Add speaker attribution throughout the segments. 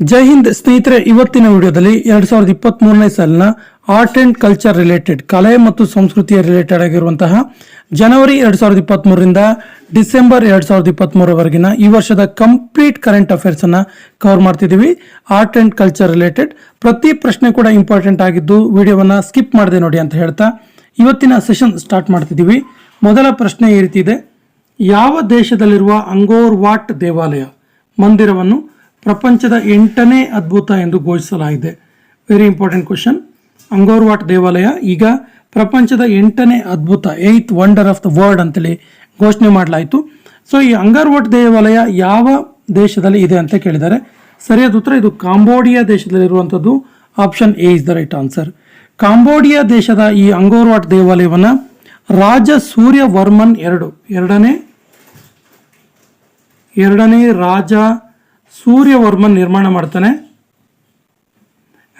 Speaker 1: ಜೈ ಹಿಂದ್ ಸ್ನೇಹಿತರೆ, ಇವತ್ತಿನ ವಿಡಿಯೋದಲ್ಲಿ ಎರಡ್ ಸಾವಿರದ ಇಪ್ಪತ್ತ್ ಮೂರನೇ ಸಾಲಿನ ಆರ್ಟ್ ಅಂಡ್ ಕಲ್ಚರ್ ರಿಲೇಟೆಡ್ ಕಲೆ ಮತ್ತು ಸಂಸ್ಕೃತಿಯ ರಿಲೇಟೆಡ್ ಆಗಿರುವಂತಹ ಜನವರಿ ಎರಡ್ ಸಾವಿರದ ಇಪ್ಪತ್ತ್ ಮೂರರಿಂದ ಡಿಸೆಂಬರ್ ಎರಡ್ ಸಾವಿರದ ಇಪ್ಪತ್ತ್ ಮೂರವರೆಗಿನ ಈ ವರ್ಷದ ಕಂಪ್ಲೀಟ್ ಕರೆಂಟ್ ಅಫೇರ್ಸ್ ಅನ್ನ ಕವರ್ ಮಾಡ್ತಿದ್ದೀವಿ. ಆರ್ಟ್ ಅಂಡ್ ಕಲ್ಚರ್ ರಿಲೇಟೆಡ್ ಪ್ರತಿ ಪ್ರಶ್ನೆ ಕೂಡ ಇಂಪಾರ್ಟೆಂಟ್ ಆಗಿದ್ದು ವಿಡಿಯೋವನ್ನ ಸ್ಕಿಪ್ ಮಾಡದೆ ನೋಡಿ ಅಂತ ಹೇಳ್ತಾ ಇವತ್ತಿನ ಸೆಷನ್ ಸ್ಟಾರ್ಟ್ ಮಾಡ್ತಿದ್ದೀವಿ. ಮೊದಲ ಪ್ರಶ್ನೆ ಈ ರೀತಿ ಇದೆ. ಯಾವ ದೇಶದಲ್ಲಿರುವ ಅಂಗೋರ್ ವಾಟ್ ದೇವಾಲಯ? ಮಂದಿರವನ್ನು ಪ್ರಪಂಚದ ಎಂಟನೇ ಅದ್ಭುತ ಎಂದು ಘೋಷಿಸಲಾಗಿದೆ. ವೆರಿ ಇಂಪಾರ್ಟೆಂಟ್ ಕ್ವಶನ್ ಅಂಗೋರ್ವಾಟ್ ದೇವಾಲಯ ಈಗ ಪ್ರಪಂಚದ ಎಂಟನೇ ಅದ್ಭುತ eighth wonder of the world ಅಂತೇಳಿ ಘೋಷಣೆ ಮಾಡಲಾಯಿತು. ಸೊ ಈ ಅಂಗಾರ್ವಾಟ್ ದೇವಾಲಯ ಯಾವ ದೇಶದಲ್ಲಿ ಇದೆ ಅಂತ ಕೇಳಿದ್ದಾರೆ ಸರಿಯಾದ ಉತ್ತರ ಇದು Cambodia ದೇಶದಲ್ಲಿರುವಂಥದ್ದು. Option A is the right answer Cambodia ದೇಶದ ಈ ಅಂಗೋರ್ವಾಟ್ ದೇವಾಲಯವನ್ನ ರಾಜ ಸೂರ್ಯವರ್ಮನ್ ಎರಡು, ಎರಡನೇ ಎರಡನೇ ರಾಜ ಸೂರ್ಯವರ್ಮನ್ ನಿರ್ಮಾಣ ಮಾಡ್ತಾನೆ.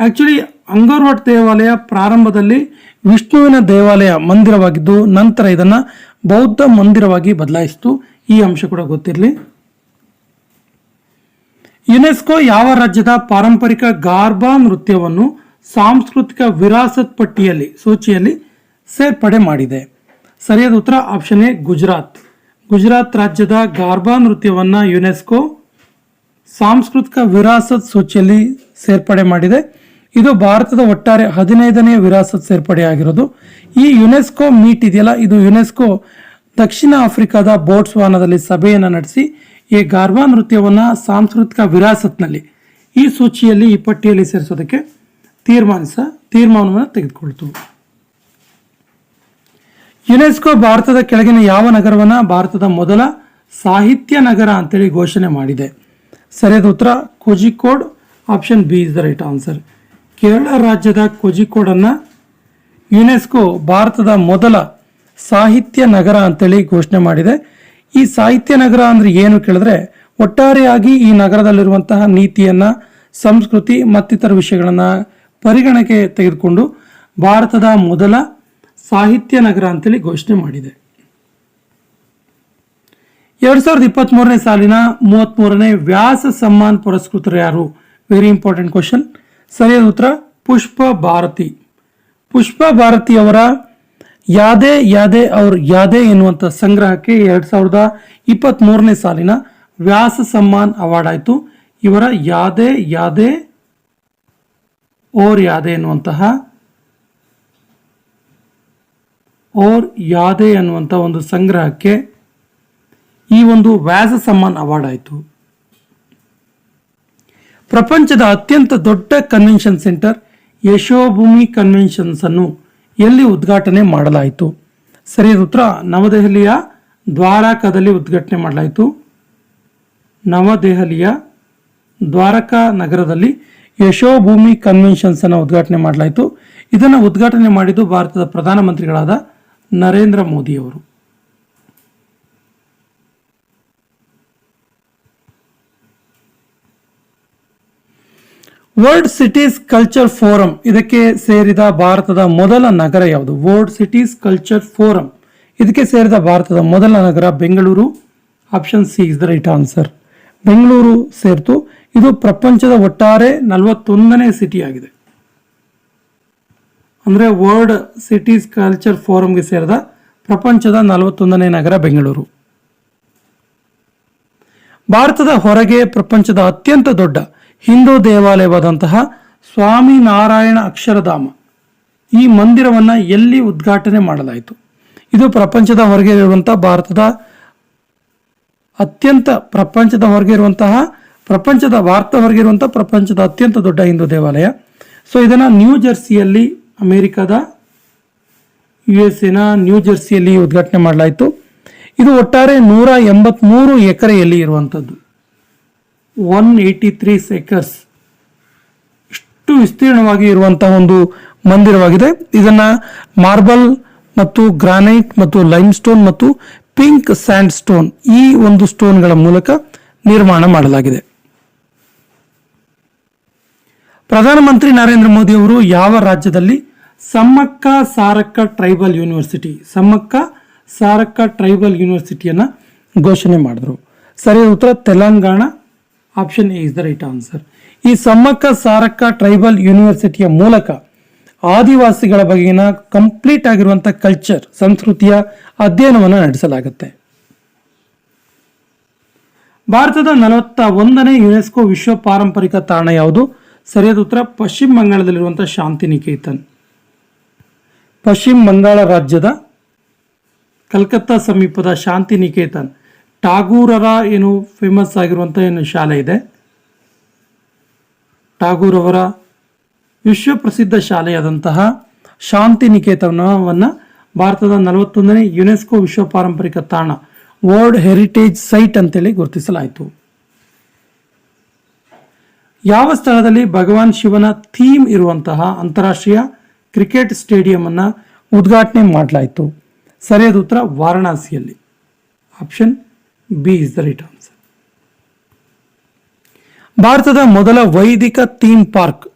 Speaker 1: ಆ್ಯಕ್ಚುಲಿ ಅಂಗರ್ವಟ್ ದೇವಾಲಯ ಪ್ರಾರಂಭದಲ್ಲಿ ವಿಷ್ಣುವಿನ ದೇವಾಲಯ ಮಂದಿರವಾಗಿದ್ದು, ನಂತರ ಇದನ್ನ ಬೌದ್ಧ ಮಂದಿರವಾಗಿ ಬದಲಾಯಿಸಿತು. ಈ ಅಂಶ ಕೂಡ ಗೊತ್ತಿರಲಿ. ಯುನೆಸ್ಕೋ ಯಾವ ರಾಜ್ಯದ ಪಾರಂಪರಿಕ ಗಾರ್ಬಾ ನೃತ್ಯವನ್ನು ಸಾಂಸ್ಕೃತಿಕ ವಿರಾಸತ್ ಪಟ್ಟಿಯಲ್ಲಿ, ಸೂಚಿಯಲ್ಲಿ ಸೇರ್ಪಡೆ ಮಾಡಿದೆ. ಸರಿಯಾದ ಉತ್ತರ ಆಪ್ಷನ್ ಎ, ಗುಜರಾತ್. ಗುಜರಾತ್ ರಾಜ್ಯದ ಗಾರ್ಬಾ ನೃತ್ಯವನ್ನು ಯುನೆಸ್ಕೋ ಸಾಂಸ್ಕೃತಿಕ ವಿರಾಸತ್ ಸೂಚಿಯಲ್ಲಿ ಸೇರ್ಪಡೆ ಮಾಡಿದೆ. ಇದು ಭಾರತದ ಒಟ್ಟಾರೆ ಹದಿನೈದನೇ ವಿರಾಸತ್ ಸೇರ್ಪಡೆ ಆಗಿರೋದು. ಈ ಯುನೆಸ್ಕೋ ಮೀಟ್ ಇದೆಯಲ್ಲ, ಇದು ಯುನೆಸ್ಕೋ ದಕ್ಷಿಣ ಆಫ್ರಿಕಾದ ಬೋಟ್ಸ್ವಾನದಲ್ಲಿ ಸಭೆಯನ್ನು ನಡೆಸಿ ಈ ಗಾರ್ಬಾ ನೃತ್ಯವನ್ನು ಸಾಂಸ್ಕೃತಿಕ ವಿರಾಸತ್ನಲ್ಲಿ ಈ ಸೂಚಿಯಲ್ಲಿ ಈ ಪಟ್ಟಿಯಲ್ಲಿ ಸೇರಿಸೋದಕ್ಕೆ ತೀರ್ಮಾನಿಸ ತೀರ್ಮಾನವನ್ನು ತೆಗೆದುಕೊಳ್ತು. ಯುನೆಸ್ಕೋ ಭಾರತದ ಕೆಳಗಿನ ಯಾವ ನಗರವನ್ನು ಭಾರತದ ಮೊದಲ ಸಾಹಿತ್ಯ ನಗರ ಅಂತೇಳಿ ಘೋಷಣೆ ಮಾಡಿದೆ. ಸರಿಯಾದ ಉತ್ತರ Kozhikode option B is the right answer. Kerala ರಾಜ್ಯದ ಕೋಜಿಕೋಡನ್ನು ಯುನೆಸ್ಕೋ ಭಾರತದ ಮೊದಲ ಸಾಹಿತ್ಯ ನಗರ ಅಂತೇಳಿ ಘೋಷಣೆ ಮಾಡಿದೆ. ಈ ಸಾಹಿತ್ಯ ನಗರ ಅಂದ್ರೆ ಏನು ಕೇಳಿದ್ರೆ ಒಟ್ಟಾರೆಯಾಗಿ ಈ ನಗರದಲ್ಲಿರುವಂತಹ ನೀತಿಯನ್ನ, ಸಂಸ್ಕೃತಿ ಮತ್ತಿತರ ವಿಷಯಗಳನ್ನ ಪರಿಗಣಕ್ಕೆ ತೆಗೆದುಕೊಂಡು ಭಾರತದ ಮೊದಲ ಸಾಹಿತ್ಯ ನಗರ ಅಂತೇಳಿ ಘೋಷಣೆ ಮಾಡಿದೆ. ಎರಡ್ ಸಾವಿರದ ಇಪ್ಪತ್ತ್ ಮೂರನೇ ಸಾಲಿನ ಮೂವತ್ತ್ ಮೂರನೇ ವ್ಯಾಸ ಸಮ್ಮಾನ್ ಪುರಸ್ಕೃತರು ಯಾರು? ವೆರಿ ಇಂಪಾರ್ಟೆಂಟ್ ಕ್ವಶನ್ ಸರಿಯಾದ ಉತ್ತರ, ಪುಷ್ಪ ಭಾರತಿ. ಪುಷ್ಪ ಭಾರತಿ ಅವರ ಯಾದೇ ಯಾದೇ ಅವ್ರ ಯಾದೇ ಎನ್ನುವಂಥ ಸಂಗ್ರಹಕ್ಕೆ ಎರಡ್ ಸಾವಿರದ ಇಪ್ಪತ್ತ್ ಮೂರನೇ ಸಾಲಿನ ವ್ಯಾಸ ಸಮ್ಮಾನ್ ಅವಾರ್ಡ್ ಆಯಿತು. ಇವರ ಯಾದೇ ಯಾದೇ ಓರ್ ಯಾದೆ ಎನ್ನುವಂತಹ ಓರ್ ಯಾದೆ ಅನ್ನುವಂಥ ಒಂದು ಸಂಗ್ರಹಕ್ಕೆ ಈ ಒಂದು ವ್ಯಾಸ ಸಮ್ಮಾನ್ ಅವಾರ್ಡ್ ಆಯಿತು. ಪ್ರಪಂಚದ ಅತ್ಯಂತ ದೊಡ್ಡ ಕನ್ವೆನ್ಷನ್ ಸೆಂಟರ್ ಯಶೋಭೂಮಿ ಕನ್ವೆನ್ಷನ್ಸ್ ಅನ್ನು ಎಲ್ಲಿ ಉದ್ಘಾಟನೆ ಮಾಡಲಾಯಿತು? ಸರಿ ಉತ್ತರ, ನವದೆಹಲಿಯ ದ್ವಾರಕಾದಲ್ಲಿ ಉದ್ಘಾಟನೆ ಮಾಡಲಾಯಿತು. ನವದೆಹಲಿಯ ದ್ವಾರಕಾ ನಗರದಲ್ಲಿ ಯಶೋಭೂಮಿ ಕನ್ವೆನ್ಷನ್ಸ್ ಅನ್ನು ಉದ್ಘಾಟನೆ ಮಾಡಲಾಯಿತು. ಇದನ್ನು ಉದ್ಘಾಟನೆ ಮಾಡಿದ್ದು ಭಾರತದ ಪ್ರಧಾನಮಂತ್ರಿಗಳಾದ ನರೇಂದ್ರ ಮೋದಿಯವರು ವರ್ಲ್ಡ್ ಸಿಟೀಸ್ ಕಲ್ಚರ್ ಫೋರಂ ಇದಕ್ಕೆ ಸೇರಿದ ಭಾರತದ ಮೊದಲ ನಗರ ಯಾವುದು? ವರ್ಲ್ಡ್ ಸಿಟೀಸ್ ಕಲ್ಚರ್ ಫೋರಂ ಇದಕ್ಕೆ ಸೇರಿದ ಭಾರತದ ಮೊದಲ ನಗರ Bengaluru. Option C is the right answer Bengaluru ಸೇರ್ತು. ಇದು ಪ್ರಪಂಚದ ಒಟ್ಟಾರೆ ನಲವತ್ತೊಂದನೇ ಸಿಟಿ ಆಗಿದೆ. ಅಂದರೆ ವರ್ಲ್ಡ್ ಸಿಟೀಸ್ ಕಲ್ಚರ್ ಫೋರಂಗೆ ಸೇರಿದ ಪ್ರಪಂಚದ ನಲವತ್ತೊಂದನೇ ನಗರ ಬೆಂಗಳೂರು. ಭಾರತದ ಹೊರಗೆ ಪ್ರಪಂಚದ ಅತ್ಯಂತ ದೊಡ್ಡ ಹಿಂದೂ ದೇವಾಲಯವಾದಂತಹ ಸ್ವಾಮಿನಾರಾಯಣ ಅಕ್ಷರಧಾಮ ಈ ಮಂದಿರವನ್ನು ಎಲ್ಲಿ ಉದ್ಘಾಟನೆ ಮಾಡಲಾಯಿತು? ಇದು ಪ್ರಪಂಚದ ಹೊರಗೆ ಇರುವಂತಹ ಭಾರತದ ಅತ್ಯಂತ ಪ್ರಪಂಚದ ಹೊರಗೆ ಇರುವಂತಹ ಪ್ರಪಂಚದ ಭಾರತ ಹೊರಗೆ ಇರುವಂತಹ ಪ್ರಪಂಚದ ಅತ್ಯಂತ ದೊಡ್ಡ ಹಿಂದೂ ದೇವಾಲಯ. ಸೊ ಇದನ್ನು ನ್ಯೂ ಜರ್ಸಿಯಲ್ಲಿ ಅಮೆರಿಕದ ಯು ಎಸ್ ಎನ ನ್ಯೂ ಜರ್ಸಿಯಲ್ಲಿ ಉದ್ಘಾಟನೆ ಮಾಡಲಾಯಿತು. ಇದು ಒಟ್ಟಾರೆ ನೂರ ಎಂಬತ್ಮೂರು ಎಕರೆಯಲ್ಲಿ ಇರುವಂಥದ್ದು ಒನ್ ಏಯ್ಟಿ ತ್ರೀ ಸೇಕರ್ಸ್ ಇಷ್ಟು ವಿಸ್ತೀರ್ಣವಾಗಿ ಇರುವಂತಹ ಒಂದು ಮಂದಿರವಾಗಿದೆ. ಇದನ್ನ ಮಾರ್ಬಲ್ ಮತ್ತು ಗ್ರಾನೈಟ್ ಮತ್ತು ಲೈಮ್ ಸ್ಟೋನ್ ಮತ್ತು ಪಿಂಕ್ ಸ್ಯಾಂಡ್ ಸ್ಟೋನ್ ಈ ಒಂದು ಸ್ಟೋನ್ಗಳ ಮೂಲಕ ನಿರ್ಮಾಣ ಮಾಡಲಾಗಿದೆ. ಪ್ರಧಾನಮಂತ್ರಿ ನರೇಂದ್ರ ಮೋದಿ ಅವರು ಯಾವ ರಾಜ್ಯದಲ್ಲಿ Sammakka Sarakka tribal university Sammakka Sarakka tribal ಯೂನಿವರ್ಸಿಟಿಯನ್ನು ಘೋಷಣೆ ಮಾಡಿದ್ರು? ಸರಿಯಾದ ಉತ್ತರ, Telangana option A is the right answer ಈ ಸಮ್ಮಕ್ಕ ಸಾರಕ್ಕ ಟ್ರೈಬಲ್ ಯೂನಿವರ್ಸಿಟಿಯ ಮೂಲಕ ಆದಿವಾಸಿಗಳ ಬಗೆಗಿನ ಕಂಪ್ಲೀಟ್ ಆಗಿರುವಂಥ ಕಲ್ಚರ್ ಸಂಸ್ಕೃತಿಯ ಅಧ್ಯಯನವನ್ನು ನಡೆಸಲಾಗುತ್ತೆ. ಭಾರತದ ನಲವತ್ತ ಒಂದನೇ ಯುನೆಸ್ಕೋ ವಿಶ್ವ ಪಾರಂಪರಿಕ ತಾಣ ಯಾವುದು? ಸರಿಯಾದ ಉತ್ತರ, ಪಶ್ಚಿಮ ಬಂಗಾಳದಲ್ಲಿರುವಂಥ ಶಾಂತಿನಿಕೇತನ್. ಪಶ್ಚಿಮ ಬಂಗಾಳ ರಾಜ್ಯದ ಕಲ್ಕತ್ತಾ ಸಮೀಪದ ಶಾಂತಿನಿಕೇತನ್. ಟಾಗೂರರ ಏನು ಫೇಮಸ್ ಆಗಿರುವಂಥ ಏನು ಶಾಲೆ ಇದೆ? ಟಾಗೂರ್ ಅವರ ವಿಶ್ವ ಪ್ರಸಿದ್ಧ ಶಾಲೆಯಾದಂತಹ ಶಾಂತಿನಿಕೇತನವನ್ನು ಭಾರತದ ನಲವತ್ತೊಂದನೇ ಯುನೆಸ್ಕೋ ವಿಶ್ವ ಪಾರಂಪರಿಕ ತಾಣ, ವರ್ಲ್ಡ್ ಹೆರಿಟೇಜ್ ಸೈಟ್ ಅಂತೇಳಿ ಗುರುತಿಸಲಾಯಿತು. ಯಾವ ಸ್ಥಳದಲ್ಲಿ ಭಗವಾನ್ ಶಿವನ ಥೀಮ್ ಇರುವಂತಹ ಅಂತಾರಾಷ್ಟ್ರೀಯ ಕ್ರಿಕೆಟ್ ಸ್ಟೇಡಿಯಂ ಅನ್ನ ಉದ್ಘಾಟನೆ ಮಾಡಲಾಯಿತು? ಸರಿಯಾದ ಉತ್ತರ ವಾರಣಾಸಿಯಲ್ಲಿ. Option B is the right answer ಭಾರತದ ಮೊದಲ ವೈದಿಕ ಥೀಮ್ ಪಾರ್ಕ್,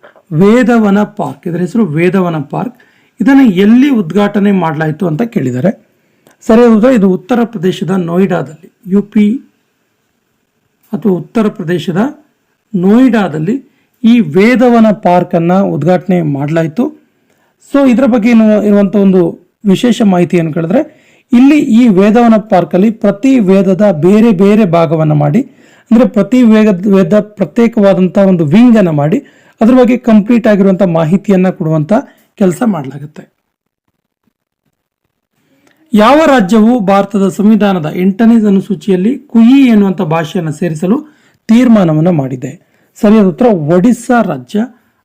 Speaker 1: ವೇದವನ ಪಾರ್ಕ್. ಇದರ ಹೆಸರು ವೇದವನ ಪಾರ್ಕ್. ಇದನ್ನು ಎಲ್ಲಿ ಉದ್ಘಾಟನೆ ಮಾಡಲಾಯಿತು ಅಂತ ಕೇಳಿದ್ದಾರೆ. ಉತ್ತರ ಇದು ಉತ್ತರ ಪ್ರದೇಶದ ನೋಯ್ಡಾದಲ್ಲಿ ಯು ಪಿ ಅಥವಾ ಉತ್ತರ ಪ್ರದೇಶದ ನೋಯ್ಡಾದಲ್ಲಿ ಈ ವೇದವನ ಪಾರ್ಕನ್ನು ಉದ್ಘಾಟನೆ ಮಾಡಲಾಯಿತು. ಸೊ ಇದರ ಬಗ್ಗೆ ಏನು ಇರುವಂಥ ಒಂದು ವಿಶೇಷ ಮಾಹಿತಿಯನ್ನು ಕೇಳಿದ್ರೆ ಇಲ್ಲಿ ಈ ವೇದವನ ಪಾರ್ಕಲ್ಲಿ ಪ್ರತಿ ವೇದದ ಬೇರೆ ಬೇರೆ ಭಾಗವನ್ನು ಮಾಡಿ, ಅಂದ್ರೆ ಪ್ರತಿ ವೇದ ವೇದ ಪ್ರತ್ಯೇಕವಾದಂತಹ ಒಂದು ವಿಂಗ್ ಅನ್ನು ಮಾಡಿ, ಅದ್ರ ಬಗ್ಗೆ ಕಂಪ್ಲೀಟ್ ಆಗಿರುವಂಥ ಮಾಹಿತಿಯನ್ನ ಕೊಡುವಂತ ಕೆಲಸ ಮಾಡಲಾಗುತ್ತೆ. ಯಾವ ರಾಜ್ಯವು ಭಾರತದ ಸಂವಿಧಾನದ ಎಂಟನೇ ಅನುಸೂಚಿಯಲ್ಲಿ ಕುಯಿ ಎನ್ನುವಂಥ ಭಾಷೆಯನ್ನು ಸೇರಿಸಲು ತೀರ್ಮಾನವನ್ನು ಮಾಡಿದೆ? ಸರಿಯಾದ ಉತ್ತರ ಒಡಿಸ್ಸಾ ರಾಜ್ಯ.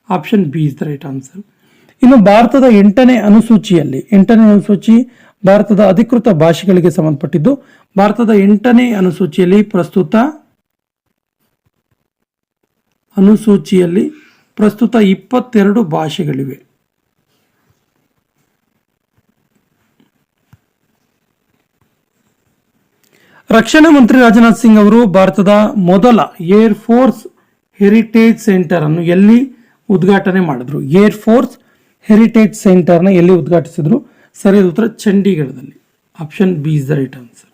Speaker 1: Option B is the right answer ಇನ್ನು ಭಾರತದ ಎಂಟನೇ ಅನುಸೂಚಿಯಲ್ಲಿ, ಎಂಟನೇ ಅನುಸೂಚಿ ಭಾರತದ ಅಧಿಕೃತ ಭಾಷೆಗಳಿಗೆ ಸಂಬಂಧಪಟ್ಟಿದ್ದು, ಭಾರತದ ಎಂಟನೇ ಅನುಸೂಚಿಯಲ್ಲಿ ಪ್ರಸ್ತುತ ಅನುಸೂಚಿಯಲ್ಲಿ ಪ್ರಸ್ತುತ ಇಪ್ಪತ್ತೆರಡು ಭಾಷೆಗಳಿವೆ. ರಕ್ಷಣಾ ಮಂತ್ರಿ ರಾಜನಾಥ್ ಸಿಂಗ್ ಅವರು ಭಾರತದ ಮೊದಲ ಏರ್ ಫೋರ್ಸ್ ಹೆರಿಟೇಜ್ ಸೆಂಟರ್ ಅನ್ನು ಎಲ್ಲಿ ಉದ್ಘಾಟನೆ ಮಾಡಿದ್ರು? ಏರ್ ಫೋರ್ಸ್ ಹೆರಿಟೇಜ್ ಸೆಂಟರ್ನ ಎಲ್ಲಿ ಉದ್ಘಾಟಿಸಿದ್ರು? ಸರಿಯಾದ ಉತ್ತರ ಚಂಡೀಗಢದಲ್ಲಿ. Option B is the right answer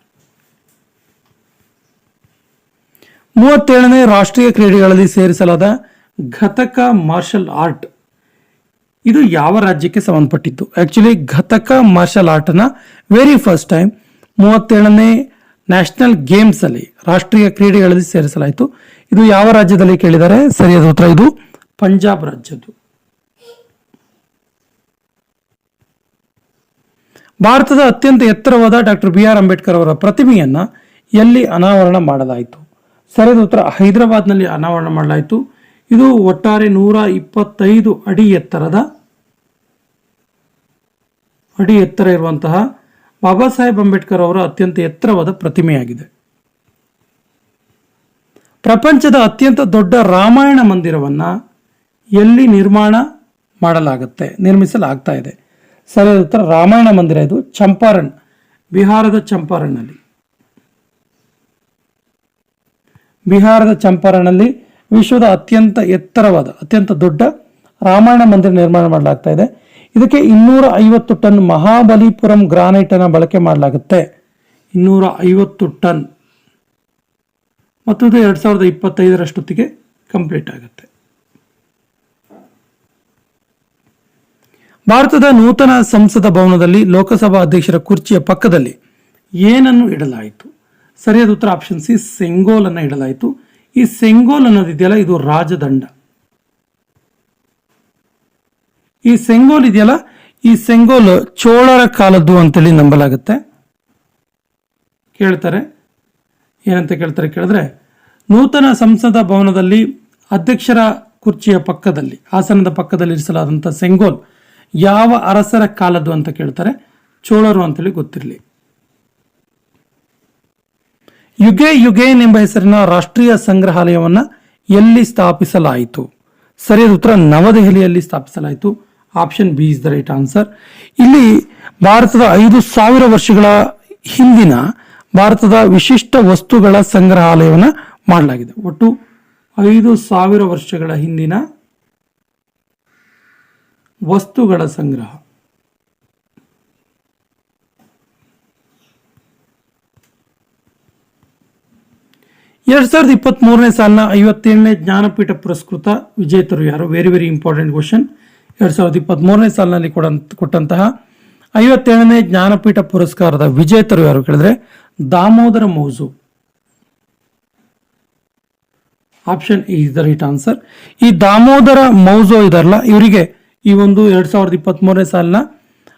Speaker 1: ಮೂವತ್ತೇಳನೇ ರಾಷ್ಟ್ರೀಯ ಕ್ರೀಡೆಗಳಲ್ಲಿ ಸೇರಿಸಲಾದ ಘತಕ ಮಾರ್ಷಲ್ ಆರ್ಟ್ ಇದು ಯಾವ ರಾಜ್ಯಕ್ಕೆ ಸಂಬಂಧಪಟ್ಟಿತ್ತು? ಆ್ಯಕ್ಚುಲಿ ಘತಕ ಮಾರ್ಷಲ್ ಆರ್ಟ್ನ ವೆರಿ ಫಸ್ಟ್ ಟೈಮ್ ಮೂವತ್ತೇಳನೇ ನ್ಯಾಷನಲ್ ಗೇಮ್ಸ್ ಅಲ್ಲಿ ರಾಷ್ಟ್ರೀಯ ಕ್ರೀಡೆಗಳಲ್ಲಿ ಸೇರಿಸಲಾಯಿತು. ಇದು ಯಾವ ರಾಜ್ಯದಲ್ಲಿ ಕೇಳಿದರೆ ಸರಿಯಾದ ಉತ್ತರ ಇದು ಪಂಜಾಬ್ ರಾಜ್ಯದ್ದು. ಭಾರತದ ಅತ್ಯಂತ ಎತ್ತರವಾದ ಡಾಕ್ಟರ್ ಬಿ ಆರ್ ಅಂಬೇಡ್ಕರ್ ಅವರ ಪ್ರತಿಮೆಯನ್ನ ಎಲ್ಲಿ ಅನಾವರಣ ಮಾಡಲಾಯಿತು? ಸರಿಯಾದ ಉತ್ತರ, ಹೈದರಾಬಾದ್ನಲ್ಲಿ ಅನಾವರಣ ಮಾಡಲಾಯಿತು. ಇದು ಒಟ್ಟಾರೆ ನೂರ ಇಪ್ಪತ್ತೈದು ಅಡಿ ಎತ್ತರದ, ಅಡಿ ಎತ್ತರ ಇರುವಂತಹ ಬಾಬಾ ಸಾಹೇಬ್ ಅಂಬೇಡ್ಕರ್ ಅವರ ಅತ್ಯಂತ ಎತ್ತರವಾದ ಪ್ರತಿಮೆಯಾಗಿದೆ. ಪ್ರಪಂಚದ ಅತ್ಯಂತ ದೊಡ್ಡ ರಾಮಾಯಣ ಮಂದಿರವನ್ನ ಎಲ್ಲಿ ನಿರ್ಮಾಣ ಮಾಡಲಾಗುತ್ತೆ, ನಿರ್ಮಿಸಲಾಗ್ತಾ ಇದೆ. ಸರಿಯಾದ ಉತ್ತರ ರಾಮಾಯಣ ಮಂದಿರ ಇದು, ಚಂಪಾರಣ್, ಬಿಹಾರದ ಚಂಪಾರಣ್ನಲ್ಲಿ ಬಿಹಾರದ ಚಂಪಾರಣ್ನಲ್ಲಿ ವಿಶ್ವದ ಅತ್ಯಂತ ಎತ್ತರವಾದ, ಅತ್ಯಂತ ದೊಡ್ಡ ರಾಮಾಯಣ ಮಂದಿರ ನಿರ್ಮಾಣ ಮಾಡಲಾಗ್ತಾ ಇದೆ. ಇದಕ್ಕೆ ಇನ್ನೂರ ಐವತ್ತು ಟನ್ ಮಹಾಬಲಿಪುರಂ ಗ್ರಾನೈಟ್ ಅನ್ನು ಬಳಕೆ ಮಾಡಲಾಗುತ್ತೆ. ಇನ್ನೂರ ಐವತ್ತು ಟನ್. ಮತ್ತು ಇದು ಎರಡು ಸಾವಿರದ ಇಪ್ಪತ್ತೈದರಷ್ಟೊತ್ತಿಗೆ ಕಂಪ್ಲೀಟ್ ಆಗುತ್ತೆ. ಭಾರತದ ನೂತನ ಸಂಸದ ಭವನದಲ್ಲಿ ಲೋಕಸಭಾ ಅಧ್ಯಕ್ಷರ ಕುರ್ಚಿಯ ಪಕ್ಕದಲ್ಲಿ ಏನನ್ನು ಇಡಲಾಯಿತು? ಸರಿಯಾದ ಉತ್ತರ ಆಪ್ಷನ್ ಸಿ ಸೆಂಗೋಲ್ ಅನ್ನು ಇಡಲಾಯಿತು. ಈ ಸೆಂಗೋಲ್ ಅನ್ನೋದಿದೆಯಲ್ಲ, ಇದು ರಾಜದಂಡ. ಈ ಸೆಂಗೋಲ್ ಇದೆಯಲ್ಲ, ಈ ಸೆಂಗೋಲ್ ಚೋಳರ ಕಾಲದ್ದು ಅಂತೇಳಿ ನಂಬಲಾಗುತ್ತೆ. ಕೇಳ್ತಾರೆ? ಏನಂತ ಕೇಳ್ತಾರೆ ಕೇಳಿದ್ರೆ, ನೂತನ ಸಂಸದ ಭವನದಲ್ಲಿ ಅಧ್ಯಕ್ಷರ ಕುರ್ಚಿಯ ಪಕ್ಕದಲ್ಲಿ ಆಸನದ ಪಕ್ಕದಲ್ಲಿ ಇರಿಸಲಾದಂಥ ಸೆಂಗೋಲ್ ಯಾವ ಅರಸರ ಕಾಲದ್ದು ಅಂತ ಕೇಳ್ತಾರೆ? ಚೋಳರು ಅಂತೇಳಿ ಗೊತ್ತಿರಲಿ. ಯುಗೆ ಯುಗೇನ್ ಎಂಬ ಹೆಸರಿನ ರಾಷ್ಟ್ರೀಯ ಸಂಗ್ರಹಾಲಯವನ್ನು ಎಲ್ಲಿ ಸ್ಥಾಪಿಸಲಾಯಿತು? ಸರಿಯಾದ ಉತ್ತರ ನವದೆಹಲಿಯಲ್ಲಿ ಸ್ಥಾಪಿಸಲಾಯಿತು. Option B is the right answer. ಇಲ್ಲಿ ಭಾರತದ ಐದು ಸಾವಿರ ವರ್ಷಗಳ ಹಿಂದಿನ ಭಾರತದ ವಿಶಿಷ್ಟ ವಸ್ತುಗಳ ಸಂಗ್ರಹಾಲಯವನ್ನು ಮಾಡಲಾಗಿದೆ. ಒಟ್ಟು ಐದು ಸಾವಿರ ವರ್ಷಗಳ ಹಿಂದಿನ ವಸ್ತುಗಳ ಸಂಗ್ರಹ. ಎರಡ್ ಸಾವಿರದ ಇಪ್ಪತ್ತ್ ಮೂರನೇ ಸಾಲಿನ ಐವತ್ತೇಳನೇ ಜ್ಞಾನಪೀಠ ಪುರಸ್ಕೃತ ವಿಜೇತರು ಯಾರು? ವೆರಿ ವೆರಿ ಇಂಪಾರ್ಟೆಂಟ್ ಕ್ವಶನ್ ಎರಡ್ ಸಾವಿರದ ಇಪ್ಪತ್ತ್ ಮೂರನೇ ಸಾಲಿನಲ್ಲಿ ಕೊಡ, ಕೊಟ್ಟಂತಹ ಐವತ್ತೇಳನೇ ಜ್ಞಾನಪೀಠ ಪುರಸ್ಕಾರದ ವಿಜೇತರು ಯಾರು ಕೇಳಿದ್ರೆ? Damodar Mauzo option is the right answer ಈ ದಾಮೋದರ ಮೌಜು ಇದಾರಲ್ಲ, ಇವರಿಗೆ ಈ ಒಂದು ಎರಡ್ ಸಾವಿರದ ಇಪ್ಪತ್ತ್ ಮೂರನೇ ಸಾಲಿನ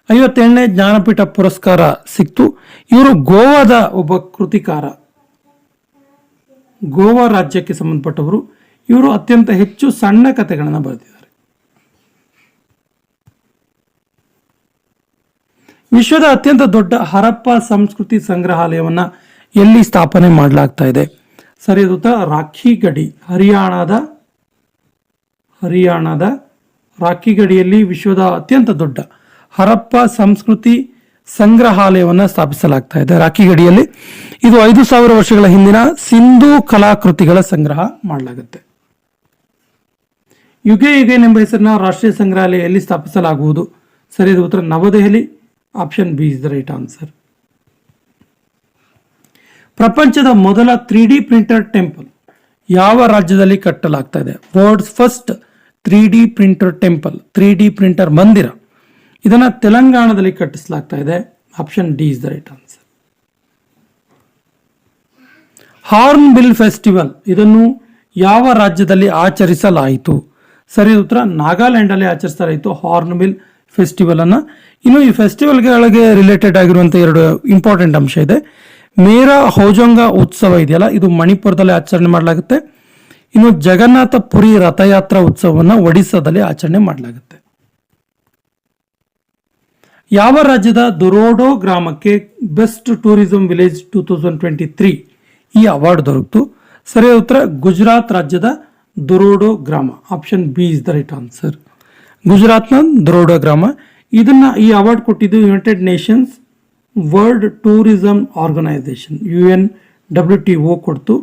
Speaker 1: ಐವತ್ತೇಳನೇ ಜ್ಞಾನಪೀಠ ಪುರಸ್ಕಾರ ಸಿಕ್ತು. ಇವರು ಗೋವಾದ ಒಬ್ಬ ಕೃತಿಕಾರ. ಗೋವಾ ರಾಜ್ಯಕ್ಕೆ ಸಂಬಂಧಪಟ್ಟವರು. ಇವರು ಅತ್ಯಂತ ಹೆಚ್ಚು ಸಣ್ಣ ಕಥೆಗಳನ್ನು ಬರೆದಿದ್ದಾರೆ. ವಿಶ್ವದ ಅತ್ಯಂತ ದೊಡ್ಡ ಹರಪ್ಪ ಸಂಸ್ಕೃತಿ ಸಂಗ್ರಹಾಲಯವನ್ನ ಎಲ್ಲಿ ಸ್ಥಾಪನೆ ಮಾಡಲಾಗ್ತಾ ಇದೆ? ಸರಿ ಉತ್ತರ ರಾಖಿ ಗಡಿ, ಹರಿಯಾಣದ ಹರಿಯಾಣದ ರಾಖಿ ಗಡಿಯಲ್ಲಿ ವಿಶ್ವದ ಅತ್ಯಂತ ದೊಡ್ಡ ಹರಪ್ಪ ಸಂಸ್ಕೃತಿ ಸಂಗ್ರಹಾಲಯವನ್ನು ಸ್ಥಾಪಿಸಲಾಗ್ತಾ ಇದೆ. ರಾಖಿ ಗಡಿಯಲ್ಲಿ ಇದು ಐದು ಸಾವಿರ ವರ್ಷಗಳ ಹಿಂದಿನ ಸಿಂಧೂ ಕಲಾಕೃತಿಗಳ ಸಂಗ್ರಹ ಮಾಡಲಾಗುತ್ತೆ. ಯುಗೆ ಯುಗೇನ್ ಎಂಬ ಹೆಸರಿನ ರಾಷ್ಟ್ರೀಯ ಸಂಗ್ರಹಾಲಯ ಎಲ್ಲಿ ಸ್ಥಾಪಿಸಲಾಗುವುದು ಸರಿಯಾದ ಉತ್ತರ ನವದೆಹಲಿ, option B is the right answer. ಪ್ರಪಂಚದ ಮೊದಲ ತ್ರೀ ಡಿ ಪ್ರಿಂಟರ್ ಟೆಂಪಲ್ ಯಾವ ರಾಜ್ಯದಲ್ಲಿ ಕಟ್ಟಲಾಗ್ತಾ ಇದೆ? World's first three D printer temple three D printer ಮಂದಿರ. ಇದನ್ನ ತೆಲಂಗಾಣದಲ್ಲಿ ಕಟ್ಟಿಸಲಾಗ್ತಾ ಇದೆ. Option D is the right answer. Hornbill festival, ಇದನ್ನು ಯಾವ ರಾಜ್ಯದಲ್ಲಿ ಆಚರಿಸಲಾಯಿತು? ಸರಿ ಉತ್ತರ. ನಾಗಾಲ್ಯಾಂಡ್ ಅಲ್ಲಿ ಆಚರಿಸಲಾಯಿತು ಹಾರ್ನ್ ಬಿಲ್ ಫೆಸ್ಟಿವಲ್ ಅನ್ನ. ಇನ್ನು ಈ ಫೆಸ್ಟಿವಲ್ಗಳಿಗೆ ರಿಲೇಟೆಡ್ ಆಗಿರುವಂತ ಎರಡು ಇಂಪಾರ್ಟೆಂಟ್ ಅಂಶ ಇದೆ. ಮೇರಾ ಹೌಜಂಗ ಉತ್ಸವ ಇದೆಯಲ್ಲ, ಇದು ಮಣಿಪುರದಲ್ಲಿ ಆಚರಣೆ ಮಾಡಲಾಗುತ್ತೆ. ಇನ್ನು ಜಗನ್ನಾಥ ಪುರಿ ರಥಯಾತ್ರಾ ಉತ್ಸವವನ್ನು ಒಡಿಸ್ಸಾದಲ್ಲಿ ಆಚರಣೆ ಮಾಡಲಾಗುತ್ತೆ. ಯಾವ ರಾಜ್ಯದ ದೊರೋಡೋ ಗ್ರಾಮಕ್ಕೆ best tourism village two thousand twenty three ಈ ಅವಾರ್ಡ್ ದೊರಕಿತು. ಸರಿ ಉತ್ತರ, ಗುಜರಾತ್ ರಾಜ್ಯದ ದೊರೋಡೋ ಗ್ರಾಮ. Option B is the right answer. ಗುಜರಾತ್ನ ದುರೋಡೋ ಗ್ರಾಮ. ಇದನ್ನ ಈ ಅವಾರ್ಡ್ ಕೊಟ್ಟಿದ್ದು United Nations World Tourism Organization U N W T O ಕೊಡ್ತು.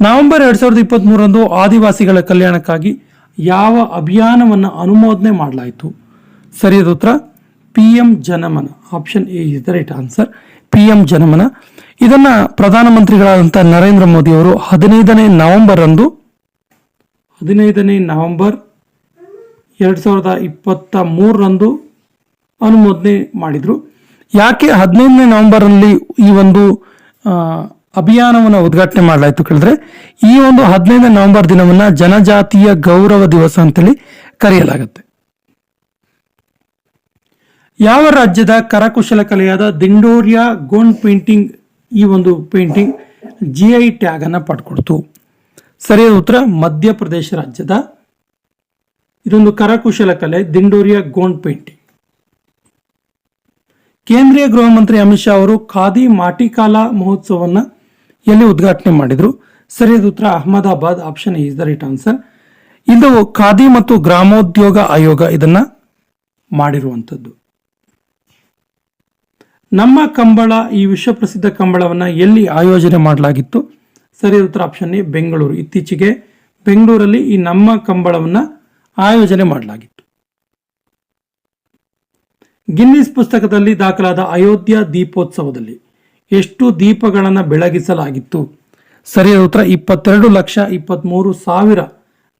Speaker 1: ನವೆಂಬರ್ ಎರಡ್ ಸಾವಿರದ ಇಪ್ಪತ್ತ್ ಮೂರರಂದು ಆದಿವಾಸಿಗಳ ಕಲ್ಯಾಣಕ್ಕಾಗಿ ಯಾವ ಅಭಿಯಾನವನ್ನು ಅನುಮೋದನೆ ಮಾಡಲಾಯಿತು? ಸರಿಯಾದ ಉತ್ತರ. P M Janman. Option A is the right answer. P M Janman. ಇದನ್ನು ಪ್ರಧಾನಮಂತ್ರಿಗಳಾದಂಥ ನರೇಂದ್ರ ಮೋದಿ ಅವರು ಹದಿನೈದನೇ ನವೆಂಬರ್ ಅಂದು ಹದಿನೈದನೇ ನವೆಂಬರ್ ಎರಡು ಸಾವಿರದ ಇಪ್ಪತ್ತ ಮೂರರಂದು ಅನುಮೋದನೆ ಮಾಡಿದರು. ಯಾಕೆ ಹದಿನೈದನೇ ನವೆಂಬರ್ನಲ್ಲಿ ಈ ಒಂದು ಅಭಿಯಾನವನ್ನು ಉದ್ಘಾಟನೆ ಮಾಡಲಾಯಿತು ಕೇಳಿದ್ರೆ, ಈ ಒಂದು ಹದಿನೈದನೇ ನವೆಂಬರ್ ದಿನವನ್ನ ಜನಜಾತಿಯ ಗೌರವ ದಿವಸ ಅಂತೇಳಿ ಕರೆಯಲಾಗುತ್ತೆ. ಯಾವ ರಾಜ್ಯದ ಕರಕುಶಲ ಕಲೆಯಾದ ದಿಂಡೋರಿಯಾ ಗೋಂಡ್ ಪೇಂಟಿಂಗ್ ಈ ಒಂದು ಪೇಂಟಿಂಗ್ ಜಿ ಐ ಟ್ಯಾಗ್ ಅನ್ನು ಪಡ್ಕೊಡ್ತು. ಸರಿಯಾದ ಉತ್ತರ, ಮಧ್ಯಪ್ರದೇಶ ರಾಜ್ಯದ ಇದೊಂದು ಕರಕುಶಲ ಕಲೆ, ದಿಂಡೋರಿಯಾ ಗೋಂಡ್ ಪೇಂಟಿಂಗ್. ಕೇಂದ್ರೀಯ ಗೃಹ ಮಂತ್ರಿ ಅಮಿತ್ ಶಾ ಅವರು ಖಾದಿ ಮಾಟಿಕಾಲಾ ಮಹೋತ್ಸವವನ್ನು ಎಲ್ಲಿ ಉದ್ಘಾಟನೆ ಮಾಡಿದ್ರು? ಸರಿಯಾದ ಉತ್ತರ. Ahmedabad option is the right answer ಇದು ಖಾದಿ ಮತ್ತು ಗ್ರಾಮೋದ್ಯೋಗ ಆಯೋಗ ಇದನ್ನ ಮಾಡಿರುವಂಥದ್ದು ನಮ್ಮ ಕಂಬಳ, ಈ ವಿಶ್ವ ಪ್ರಸಿದ್ಧ ಕಂಬಳವನ್ನ ಎಲ್ಲಿ ಆಯೋಜನೆ ಮಾಡಲಾಗಿತ್ತು? ಸರಿಯಾದ ಉತ್ತರ. Option A Bengaluru. ಇತ್ತೀಚೆಗೆ ಬೆಂಗಳೂರಲ್ಲಿ ಈ ನಮ್ಮ ಕಂಬಳವನ್ನ ಆಯೋಜನೆ ಮಾಡಲಾಗಿತ್ತು. ಗಿನ್ನಿಸ್ ಪುಸ್ತಕದಲ್ಲಿ ದಾಖಲಾದ ಅಯೋಧ್ಯ ದೀಪೋತ್ಸವದಲ್ಲಿ ಎಷ್ಟು ದೀಪಗಳನ್ನು ಬೆಳಗಿಸಲಾಗಿತ್ತು? ಸರಿಯಾದ ಉತ್ತರ, ಇಪ್ಪತ್ತೆರಡು ಲಕ್ಷ ಇಪ್ಪತ್ತ್ಮೂರು ಸಾವಿರ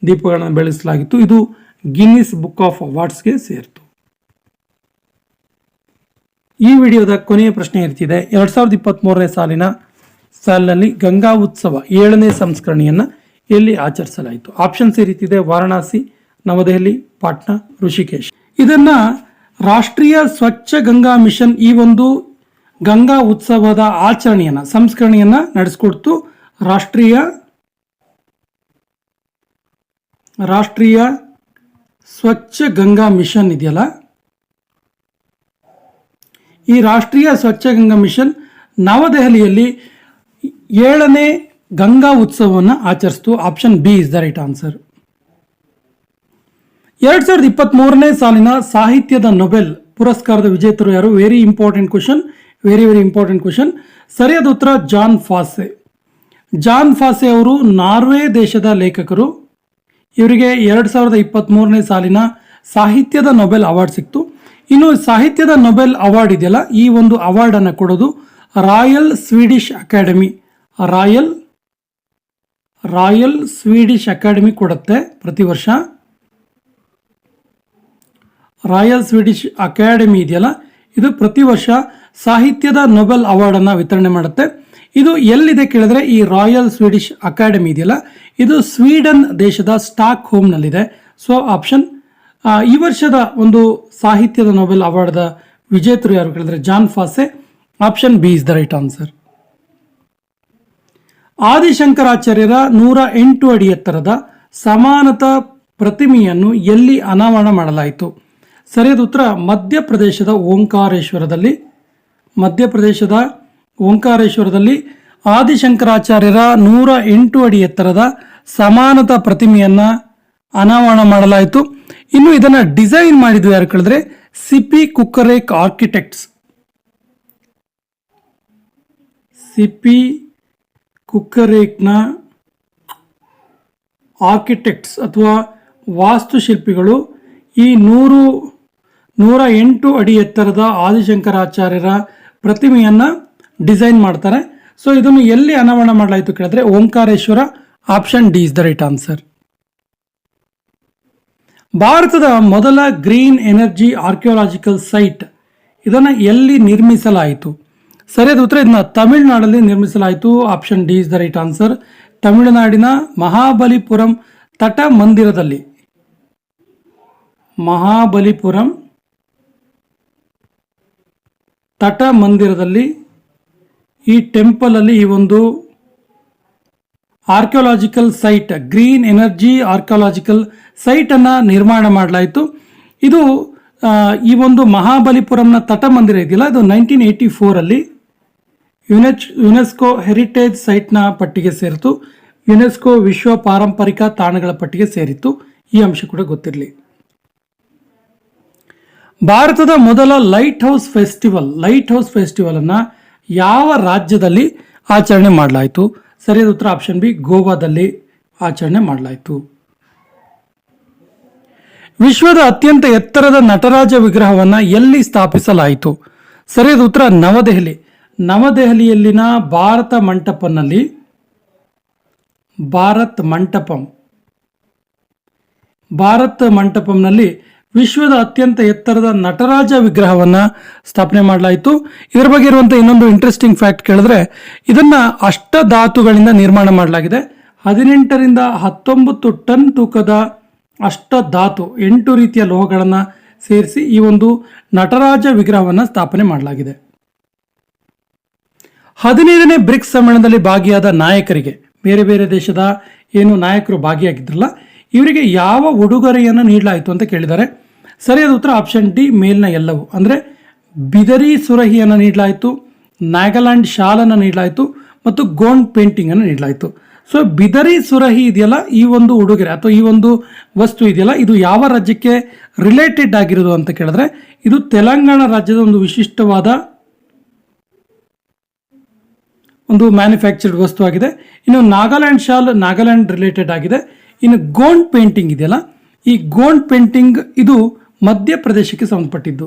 Speaker 1: ದೀಪಗಳನ್ನು ಬೆಳೆಸಲಾಗಿತ್ತು ಇದು ಗಿನ್ನಿಸ್ ಬುಕ್ ಆಫ್ ಅವಾರ್ಡ್ಸ್ಗೆ ಸೇರಿತು. ಈ ವಿಡಿಯೋದ ಕೊನೆಯ ಪ್ರಶ್ನೆ ಇರ್ತಿದೆ. ಎರಡು ಸಾವಿರದ ಇಪ್ಪತ್ತ್ಮೂರನೇ ಸಾಲಿನ ಸಾಲಿನಲ್ಲಿ ಗಂಗಾ ಉತ್ಸವ ಏಳನೇ ಸಂಸ್ಕರಣೆಯನ್ನು ಎಲ್ಲಿ ಆಚರಿಸಲಾಯಿತು? ಆಪ್ಷನ್ಸ್ ಈ ರೀತಿದೆ ವಾರಣಾಸಿ, ನವದೆಹಲಿ, ಪಾಟ್ನಾ, ಋಷಿಕೇಶ್. ಇದನ್ನ ರಾಷ್ಟ್ರೀಯ ಸ್ವಚ್ಛ ಗಂಗಾ ಮಿಷನ್ ಈ ಒಂದು ಗಂಗಾ ಉತ್ಸವದ ಆಚರಣೆಯನ್ನ, ಸಂಸ್ಕರಣೆಯನ್ನ ನಡೆಸಿಕೊಡ್ತು ರಾಷ್ಟ್ರೀಯ ರಾಷ್ಟ್ರೀಯ ಸ್ವಚ್ಛ ಗಂಗಾ ಮಿಷನ್ ಇದೆಯಲ್ಲ? ಈ ರಾಷ್ಟ್ರೀಯ ಸ್ವಚ್ಛ ಗಂಗಾ ಮಿಷನ್ ನವದೆಹಲಿಯಲ್ಲಿ ಏಳನೇ ಗಂಗಾ ಉತ್ಸವವನ್ನು ಆಚರಿಸ್ತು. Option B is the right answer. ಎರಡ್ ಸಾವಿರದ ಇಪ್ಪತ್ತ್ ಮೂರನೇ ಸಾಲಿನ ಸಾಹಿತ್ಯದ ನೊಬೆಲ್ ಪುರಸ್ಕಾರದ ವಿಜೇತರು ಯಾರು? Very important question very very important question ಸರಿಯಾದ ಉತ್ತರ, ಜಾನ್ ಫಾಸೆ. ಜಾನ್ ಫಾಸೆ ಅವರು ನಾರ್ವೆ ದೇಶದ ಲೇಖಕರು. ಇವರಿಗೆ ಎರಡು ಸಾವಿರದ ಇಪ್ಪತ್ತ್ಮೂರನೇ ಸಾಲಿನ ಸಾಹಿತ್ಯದ ನೊಬೆಲ್ ಅವಾರ್ಡ್ ಸಿಕ್ತು. ಇನ್ನು ಸಾಹಿತ್ಯದ ನೊಬೆಲ್ ಅವಾರ್ಡ್ ಇದೆಯಲ್ಲ, ಈ ಒಂದು ಅವಾರ್ಡನ್ನು ಕೊಡೋದು Royal Swedish Academy. Royal Royal Swedish Academy ಕೊಡುತ್ತೆ ಪ್ರತಿ ವರ್ಷ. ರಾಯಲ್ ಸ್ವೀಡಿಷ್ ಅಕಾಡೆಮಿ ಇದೆಯಲ್ಲ, ಇದು ಪ್ರತಿ ವರ್ಷ ಸಾಹಿತ್ಯದ ನೊಬೆಲ್ ಅವಾರ್ಡನ್ನು ವಿತರಣೆ ಮಾಡುತ್ತೆ. ಇದು ಎಲ್ಲಿದೆ ಕೇಳಿದ್ರೆ ಈ ರಾಯಲ್ ಸ್ವೀಡಿಷ್ ಅಕಾಡೆಮಿ ಇದೆಯಲ್ಲ? ಇದು ಸ್ವೀಡನ್ ದೇಶದ ಸ್ಟಾಕ್ ಹೋಮ್ನಲ್ಲಿದೆ ಸೊ ಆಪ್ಷನ್ ಈ ವರ್ಷದ ಒಂದು ಸಾಹಿತ್ಯದ ನೊಬೆಲ್ ಅವಾರ್ಡ್ದ ವಿಜೇತರು ಯಾರು ಕೇಳಿದ್ರೆ? Jon Fosse. Option B is the right answer ಆದಿಶಂಕರಾಚಾರ್ಯರ ನೂರ ಎಂಟು ಅಡಿ ಎತ್ತರದ ಸಮಾನತಾ ಪ್ರತಿಮೆಯನ್ನು ಎಲ್ಲಿ ಅನಾವರಣ ಮಾಡಲಾಯಿತು? ಸರಿಯಾದ ಉತ್ತರ ಮಧ್ಯಪ್ರದೇಶದ ಓಂಕಾರೇಶ್ವರದಲ್ಲಿ. ಮಧ್ಯಪ್ರದೇಶದ ಓಂಕಾರೇಶ್ವರದಲ್ಲಿ ಆದಿಶಂಕರಾಚಾರ್ಯರ ನೂರ ಎಂಟು ಅಡಿ ಎತ್ತರದ ಸಮಾನತಾ ಪ್ರತಿಮೆಯನ್ನು ಅನಾವರಣ ಮಾಡಲಾಯಿತು. ಇನ್ನು ಇದನ್ನ ಡಿಸೈನ್ ಮಾಡಿದ್ದು ಯಾರು ಕೇಳಿದ್ರೆ ಸಿಪಿ ಕುಕ್ಕರೇಕ್ ಆರ್ಕಿಟೆಕ್ಟ್ಸ್. ಸಿಪಿ ಕುಕ್ಕರೇಕ್ನ ಆರ್ಕಿಟೆಕ್ಟ್ಸ್ ಅಥವಾ ವಾಸ್ತುಶಿಲ್ಪಿಗಳು ಈ ನೂರು, ನೂರ ಎಂಟು ಅಡಿ ಎತ್ತರದ ಆದಿಶಂಕರಾಚಾರ್ಯರ ಪ್ರತಿಮೆಯನ್ನು ಡಿಸೈನ್ ಮಾಡ್ತಾರೆ. ಸೊ ಇದನ್ನು ಎಲ್ಲಿ ಅನಾವರಣ ಮಾಡಲಾಯಿತು ಕೇಳಿದ್ರೆ Omkareshwar option D is the right answer. ಭಾರತದ ಮೊದಲ ಗ್ರೀನ್ ಎನರ್ಜಿ ಆರ್ಕಿಯೋಲಾಜಿಕಲ್ ಸೈಟ್ ಇದನ್ನು ಎಲ್ಲಿ ನಿರ್ಮಿಸಲಾಯಿತು? ಸರಿಯಾದ ಉತ್ತರ ಇದನ್ನ ತಮಿಳುನಾಡಲ್ಲಿ ನಿರ್ಮಿಸಲಾಯಿತು. Option D is the right answer. ತಮಿಳುನಾಡಿನ ಮಹಾಬಲಿಪುರಂ ತಟ ಮಂದಿರದಲ್ಲಿ ಮಹಾಬಲಿಪುರಂ ತಟ ಮಂದಿರದಲ್ಲಿ ಈ ಟೆಂಪಲ್ ಅಲ್ಲಿ ಈ ಒಂದು archaeological site, green energy archaeological site ಅನ್ನ ನಿರ್ಮಾಣ ಮಾಡಲಾಯಿತು. ಇದು ಈ ಒಂದು ಮಹಾಬಲಿಪುರಂನ ತಟ ಮಂದಿರ ಇದೆಯಲ್ಲ ಇದು ನೈನ್ಟೀನ್ ಏಯ್ಟಿ ಫೋರಲ್ಲಿ ಯುನೆಚ್, ಯುನೆಸ್ಕೋ ಹೆರಿಟೇಜ್ ಸೈಟ್ನ ಪಟ್ಟಿಗೆ ಸೇರಿತು. ಯುನೆಸ್ಕೋ ವಿಶ್ವ ಪಾರಂಪರಿಕ ತಾಣಗಳ ಪಟ್ಟಿಗೆ ಸೇರಿತ್ತು. ಈ ಅಂಶ ಕೂಡ ಗೊತ್ತಿರಲಿ. ಭಾರತದ ಮೊದಲ lighthouse festival, lighthouse festival ಅನ್ನ ಯಾವ ರಾಜ್ಯದಲ್ಲಿ ಆಚರಣೆ ಮಾಡಲಾಯಿತು? ಸರಿಯಾದ ಉತ್ತರ ಆಪ್ಷನ್ ಬಿ, ಗೋವಾದಲ್ಲಿ ಆಚರಣೆ ಮಾಡಲಾಯಿತು. ವಿಶ್ವದ ಅತ್ಯಂತ ಎತ್ತರದ ನಟರಾಜ ವಿಗ್ರಹವನ್ನು ಎಲ್ಲಿ ಸ್ಥಾಪಿಸಲಾಯಿತು? ಸರಿಯಾದ ಉತ್ತರ ನವದೆಹಲಿ. ನವದೆಹಲಿಯಲ್ಲಿನ ಭಾರತ ಮಂಟಪನಲ್ಲಿ, ಭಾರತ್ ಮಂಟಪಂ. ಭಾರತ್ ಮಂಟಪಂನಲ್ಲಿ ವಿಶ್ವದ ಅತ್ಯಂತ ಎತ್ತರದ ನಟರಾಜ ವಿಗ್ರಹವನ್ನ ಸ್ಥಾಪನೆ ಮಾಡಲಾಯಿತು. ಇದರ ಬಗ್ಗೆ ಇರುವಂಥ ಇನ್ನೊಂದು ಇಂಟ್ರೆಸ್ಟಿಂಗ್ ಫ್ಯಾಕ್ಟ್ ಕೇಳಿದ್ರೆ, ಇದನ್ನ ಅಷ್ಟಧಾತುಗಳಿಂದ ನಿರ್ಮಾಣ ಮಾಡಲಾಗಿದೆ. ಹದಿನೆಂಟರಿಂದ ಹತ್ತೊಂಬತ್ತು ಟನ್ ತೂಕದ ಅಷ್ಟಧಾತು, ಎಂಟು ರೀತಿಯ ಲೋಹಗಳನ್ನು ಸೇರಿಸಿ ಈ ಒಂದು ನಟರಾಜ ವಿಗ್ರಹವನ್ನು ಸ್ಥಾಪನೆ ಮಾಡಲಾಗಿದೆ. ಹದಿನೈದನೇ ಬ್ರಿಕ್ಸ್ ಸಮ್ಮೇಳನದಲ್ಲಿ ಭಾಗಿಯಾದ ನಾಯಕರಿಗೆ, ಬೇರೆ ಬೇರೆ ದೇಶದ ಏನು ನಾಯಕರು ಭಾಗಿಯಾಗಿದ್ರಲ್ಲ, ಇವರಿಗೆ ಯಾವ ಉಡುಗೊರೆಯನ್ನು ನೀಡಲಾಯಿತು ಅಂತ ಕೇಳಿದ್ದಾರೆ. ಸರಿಯಾದ ಉತ್ತರ ಆಪ್ಷನ್ ಡಿ, ಮೇಲಿನ ಎಲ್ಲವೂ. ಅಂದರೆ ಬಿದರಿ ಸುರಹಿಯನ್ನು ನೀಡಲಾಯಿತು, ನಾಗಾಲ್ಯಾಂಡ್ ಶಾಲನ್ನು ನೀಡಲಾಯಿತು ಮತ್ತು ಗೋಂಡ್ ಪೇಂಟಿಂಗ್ ಅನ್ನು ನೀಡಲಾಯಿತು. ಸೊ ಬಿದರಿ ಸುರಹಿ ಇದೆಯಲ್ಲ, ಈ ಒಂದು ಉಡುಗೊರೆ ಅಥವಾ ಈ ಒಂದು ವಸ್ತು ಇದೆಯಲ್ಲ, ಇದು ಯಾವ ರಾಜ್ಯಕ್ಕೆ ರಿಲೇಟೆಡ್ ಆಗಿರೋದು ಅಂತ ಕೇಳಿದ್ರೆ, ಇದು ತೆಲಂಗಾಣ ರಾಜ್ಯದ ಒಂದು ವಿಶಿಷ್ಟವಾದ ಒಂದು ಮ್ಯಾನುಫ್ಯಾಕ್ಚರ್ಡ್ ವಸ್ತು ಆಗಿದೆ. ಇನ್ನು ನಾಗಾಲ್ಯಾಂಡ್ ಶಾಲ್, ನಾಗಾಲ್ಯಾಂಡ್ ರಿಲೇಟೆಡ್ ಆಗಿದೆ. ಇನ್ನು ಗೋಂಡ್ ಪೇಂಟಿಂಗ್ ಇದೆಯಲ್ಲ, ಈ ಗೋಂಡ್ ಪೇಂಟಿಂಗ್ ಇದು ಮಧ್ಯಪ್ರದೇಶಕ್ಕೆ ಸಂಬಂಧಪಟ್ಟಿದ್ದು.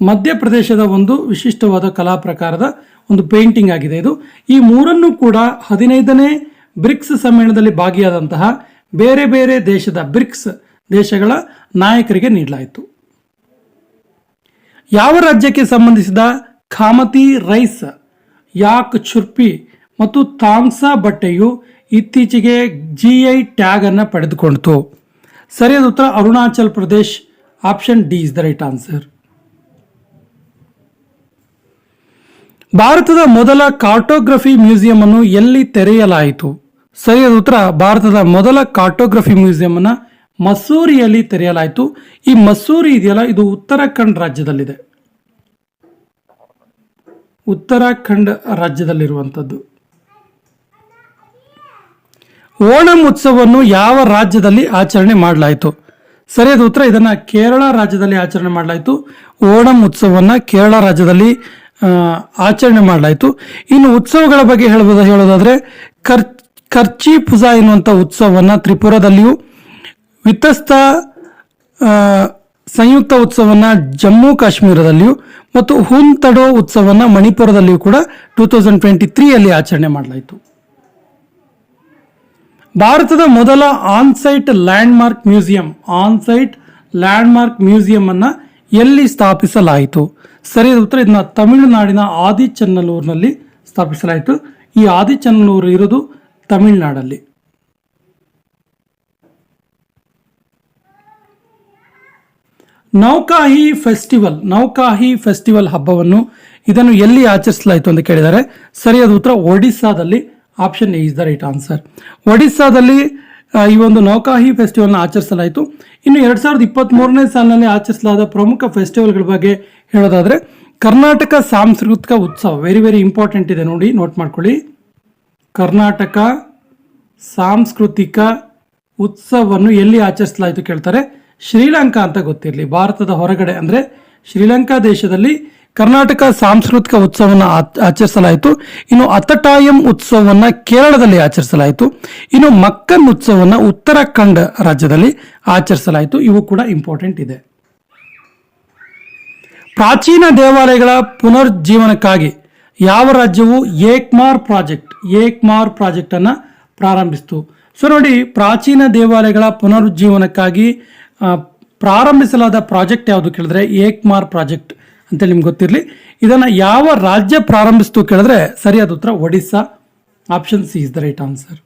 Speaker 1: ಮಧ್ಯಪ್ರದೇಶದ ಒಂದು ವಿಶಿಷ್ಟವಾದ ಕಲಾ ಪ್ರಕಾರದ ಒಂದು ಪೇಂಟಿಂಗ್ ಆಗಿದೆ ಇದು. ಈ ಮೂರನ್ನು ಕೂಡ ಹದಿನೈದನೇ ಬ್ರಿಕ್ಸ್ ಸಮ್ಮೇಳನದಲ್ಲಿ ಭಾಗಿಯಾದಂತಹ ಬೇರೆ ಬೇರೆ ದೇಶದ ಬ್ರಿಕ್ಸ್ ದೇಶಗಳ ನಾಯಕರಿಗೆ ನೀಡಲಾಯಿತು. ಯಾವ ರಾಜ್ಯಕ್ಕೆ ಸಂಬಂಧಿಸಿದ ಖಾಮತಿ ರೈಸ್, ಯಾಕ್ ಚುರ್ಪಿ ಮತ್ತು ತಾಂಗ್ಸಾ ಬಟ್ಟೆಯು ಇತ್ತೀಚೆಗೆ ಜಿ ಐ ಟ್ಯಾಗ್ ಅನ್ನು ಪಡೆದುಕೊಂಡಿತು. ಸರಿಯಾದ ಉತ್ತರ Arunachal Pradesh. Option D is the right answer ಭಾರತದ ಮೊದಲ ಕಾರ್ಟೋಗ್ರಫಿ ಮ್ಯೂಸಿಯಂ ಅನ್ನು ಎಲ್ಲಿ ತೆರೆಯಲಾಯಿತು? ಸರಿಯಾದ ಉತ್ತರ ಭಾರತದ ಮೊದಲ ಕಾರ್ಟೋಗ್ರಫಿ ಮ್ಯೂಸಿಯಂ ಅನ್ನ ಮಸೂರಿಯಲ್ಲಿ ತೆರೆಯಲಾಯಿತು. ಈ ಮಸೂರಿ ಇದೆಯಲ್ಲ, ಇದು ಉತ್ತರಾಖಂಡ್ ರಾಜ್ಯದಲ್ಲಿದೆ. ಉತ್ತರಾಖಂಡ್ ರಾಜ್ಯದಲ್ಲಿರುವಂಥದ್ದು ಓಣಂ ಉತ್ಸವವನ್ನು ಯಾವ ರಾಜ್ಯದಲ್ಲಿ ಆಚರಣೆ ಮಾಡಲಾಯಿತು? ಸರಿಯಾದ ಉತ್ತರ. ಇದನ್ನ ಕೇರಳ ರಾಜ್ಯದಲ್ಲಿ ಆಚರಣೆ ಮಾಡಲಾಯಿತು. ಓಣಂ ಉತ್ಸವವನ್ನು ಕೇರಳ ರಾಜ್ಯದಲ್ಲಿ ಆಚರಣೆ ಮಾಡಲಾಯಿತು. ಇನ್ನು ಉತ್ಸವಗಳ ಬಗ್ಗೆ ಹೇಳ್ಬೋದು ಹೇಳೋದಾದ್ರೆ ಕರ್ ಖರ್ಚಿ ಪೂಜಾ ಎನ್ನುವಂಥ ಉತ್ಸವವನ್ನು ತ್ರಿಪುರದಲ್ಲಿಯೂ ವಿತಸ್ತ ಸಂಯುಕ್ತ ಉತ್ಸವನ ಜಮ್ಮು ಕಾಶ್ಮೀರದಲ್ಲಿಯೂ ಮತ್ತು ಹುನ್ ತಡೋ ಉತ್ಸವನ ಮಣಿಪುರದಲ್ಲಿಯೂ ಕೂಡ ಟೂ ತೌಸಂಡ್ ಟ್ವೆಂಟಿ ತ್ರೀಯಲ್ಲಿ ಆಚರಣೆ ಮಾಡಲಾಯಿತು. ಭಾರತದ ಮೊದಲ onsite landmark museum, onsite landmark museum ಅನ್ನ ಎಲ್ಲಿ ಸ್ಥಾಪಿಸಲಾಯಿತು? ಸರಿಯಾದ ಉತ್ತರ ಇದನ್ನ ತಮಿಳುನಾಡಿನ ಆದಿಚನ್ನಲ್ಲೂರಿನಲ್ಲಿ ಸ್ಥಾಪಿಸಲಾಯಿತು. ಈ ಆದಿಚನ್ನಲ್ಲೂರು ಇರೋದು ತಮಿಳುನಾಡಲ್ಲಿ. ನೌಕಾಹಿ ಫೆಸ್ಟಿವಲ್ ನೌಕಾಹಿ ಫೆಸ್ಟಿವಲ್ ಹಬ್ಬವನ್ನು ಇದನ್ನು ಎಲ್ಲಿ ಆಚರಿಸಲಾಯಿತು ಅಂತ ಕೇಳಿದ್ದಾರೆ. ಸರಿಯಾದ ಉತ್ತರ ಒಡಿಸ್ಸಾದಲ್ಲಿ option A is the right answer ಒಡಿಸ್ಸಾದಲ್ಲಿ ಈ ಒಂದು ನೌಕಾಹಿ ಫೆಸ್ಟಿವಲ್ನ ಆಚರಿಸಲಾಯಿತು. ಇನ್ನು ಎರಡ್ ಸಾವಿರದ ಇಪ್ಪತ್ತ್ ಮೂರನೇ ಸಾಲಿನಲ್ಲಿ ಆಚರಿಸಲಾದ ಪ್ರಮುಖ ಫೆಸ್ಟಿವಲ್ಗಳ ಬಗ್ಗೆ ಹೇಳೋದಾದರೆ, ಕರ್ನಾಟಕ ಸಾಂಸ್ಕೃತಿಕ ಉತ್ಸವ. ವೆರಿ ವೆರಿ ಇಂಪಾರ್ಟೆಂಟ್ ಇದೆ ನೋಡಿ ನೋಟ್ ಮಾಡ್ಕೊಳ್ಳಿ. ಕರ್ನಾಟಕ ಸಾಂಸ್ಕೃತಿಕ ಉತ್ಸವವನ್ನು ಎಲ್ಲಿ ಆಚರಿಸಲಾಯಿತು ಕೇಳ್ತಾರೆ? ಶ್ರೀಲಂಕಾ ಅಂತ ಗೊತ್ತಿರಲಿ. ಭಾರತದ ಹೊರಗಡೆ. ಅಂದ್ರೆ ಶ್ರೀಲಂಕಾ ದೇಶದಲ್ಲಿ ಕರ್ನಾಟಕ ಸಾಂಸ್ಕೃತಿಕ ಉತ್ಸವವನ್ನು ಆಚರಿಸಲಾಯಿತು. ಇನ್ನು ಅತಟಾಯಂ ಉತ್ಸವವನ್ನು ಕೇರಳದಲ್ಲಿ ಆಚರಿಸಲಾಯಿತು. ಇನ್ನು ಮಕ್ಕನ್ ಉತ್ಸವವನ್ನು ಉತ್ತರಾಖಂಡ ರಾಜ್ಯದಲ್ಲಿ ಆಚರಿಸಲಾಯಿತು. ಇವು ಕೂಡ ಇಂಪಾರ್ಟೆಂಟ್ ಇದೆ. ಪ್ರಾಚೀನ ದೇವಾಲಯಗಳ ಪುನರ್ಜೀವನಕ್ಕಾಗಿ ಯಾವ ರಾಜ್ಯವು ಏಕ್ಮಾರ್ ಪ್ರಾಜೆಕ್ಟ್ ಏಕ್ಮಾರ್ ಪ್ರಾಜೆಕ್ಟ್ ಅನ್ನ ಪ್ರಾರಂಭಿಸಿತು? ಸೊ ನೋಡಿ, ಪ್ರಾಚೀನ ದೇವಾಲಯಗಳ ಪುನರುಜ್ಜೀವನಕ್ಕಾಗಿ ಪ್ರಾರಂಭಿಸಲಾದ ಪ್ರಾಜೆಕ್ಟ್ ಯಾವುದು ಕೇಳಿದ್ರೆ ಏಕ್ಮಾರ್ ಪ್ರಾಜೆಕ್ಟ್. ಅಂತೇಳಿ ನಿಮ್ಗೆ ಗೊತ್ತಿರಲಿ. ಇದನ್ನು ಯಾವ ರಾಜ್ಯ ಪ್ರಾರಂಭಿಸ್ತು ಕೇಳಿದ್ರೆ ಸರಿಯಾದ ಉತ್ತರ Odisha. Option C is the right answer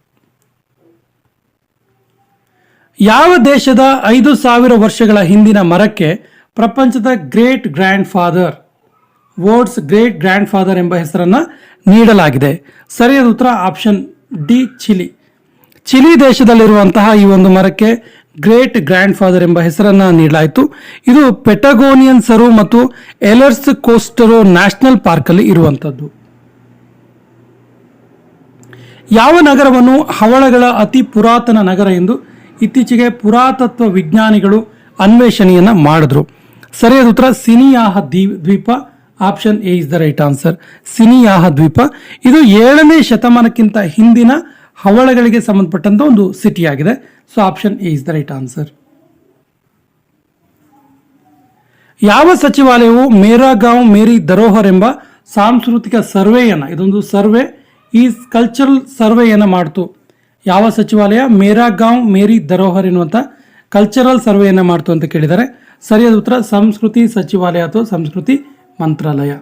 Speaker 1: ಯಾವ ದೇಶದ ಐದು ಸಾವಿರ ವರ್ಷಗಳ ಹಿಂದಿನ ಮರಕ್ಕೆ ಪ್ರಪಂಚದ great grand father world's great grand father ಎಂಬ ಹೆಸರನ್ನು ನೀಡಲಾಗಿದೆ. ಸರಿಯಾದ ಉತ್ತರ ಆಪ್ಷನ್ ಡಿ ಚಿಲಿ ಚಿಲಿ ದೇಶದಲ್ಲಿರುವಂತಹ ಈ ಒಂದು ಮರಕ್ಕೆ ಗ್ರೇಟ್ ಗ್ರ್ಯಾಂಡ್ ಫಾದರ್ ಎಂಬ ಹೆಸರನ್ನ ನೀಡಲಾಯಿತು. ಇದು ಪೆಟಗೋನಿಯನ್ ಸರು ಮತ್ತು ಎಲರ್ಸ್ ಕೋಸ್ಟರೋ ನ್ಯಾಷನಲ್ ಪಾರ್ಕ್ ಅಲ್ಲಿ ಇರುವಂತದ್ದು ಯಾವ ನಗರವನ್ನು ಹವಳಗಳ ಅತಿ ಪುರಾತನ ನಗರ ಎಂದು ಇತ್ತೀಚೆಗೆ ಪುರಾತತ್ವ ವಿಜ್ಞಾನಿಗಳು ಅನ್ವೇಷಣೆಯನ್ನ ಮಾಡಿದ್ರು. ಸರಿಯಾದ ಉತ್ತರ, ಸಿನಿಯಾಹ ದ್ವೀ- ದ್ವೀಪ. Option A is the right answer. ಸಿನಿಯಾಹ ದ್ವೀಪ. ಇದು ಏಳನೇ ಶತಮಾನಕ್ಕಿಂತ ಹಿಂದಿನ ಹವಳಗಳಿಗೆ ಸಂಬಂಧಪಟ್ಟಂತ ಒಂದು ಸಿಟಿ ಆಗಿದೆ. So option A is the right answer ಯಾವ ಸಚಿವಾಲಯವು ಮೇರಾ ಗಾಂವ್ ಮೇರಿ ಧರೋಹರ್ ಎಂಬ ಸಾಂಸ್ಕೃತಿಕ ಸರ್ವೆಯನ್ನ, ಇದೊಂದು ಸರ್ವೆ, ಈ ಕಲ್ಚರಲ್ ಸರ್ವೆಯನ್ನ ಮಾಡ್ತು. ಯಾವ ಸಚಿವಾಲಯ ಮೇರಾ ಗಾಂವ್ ಮೇರಿ ಧರೋಹರ್ ಎನ್ನುವಂಥ ಕಲ್ಚರಲ್ ಸರ್ವೆಯನ್ನು ಮಾಡ್ತು ಅಂತ ಕೇಳಿದರೆ, ಸರಿಯಾದ ಉತ್ತರ ಸಂಸ್ಕೃತಿ ಸಚಿವಾಲಯ ಅಥವಾ ಸಂಸ್ಕೃತಿ ಮಂತ್ರಾಲಯ.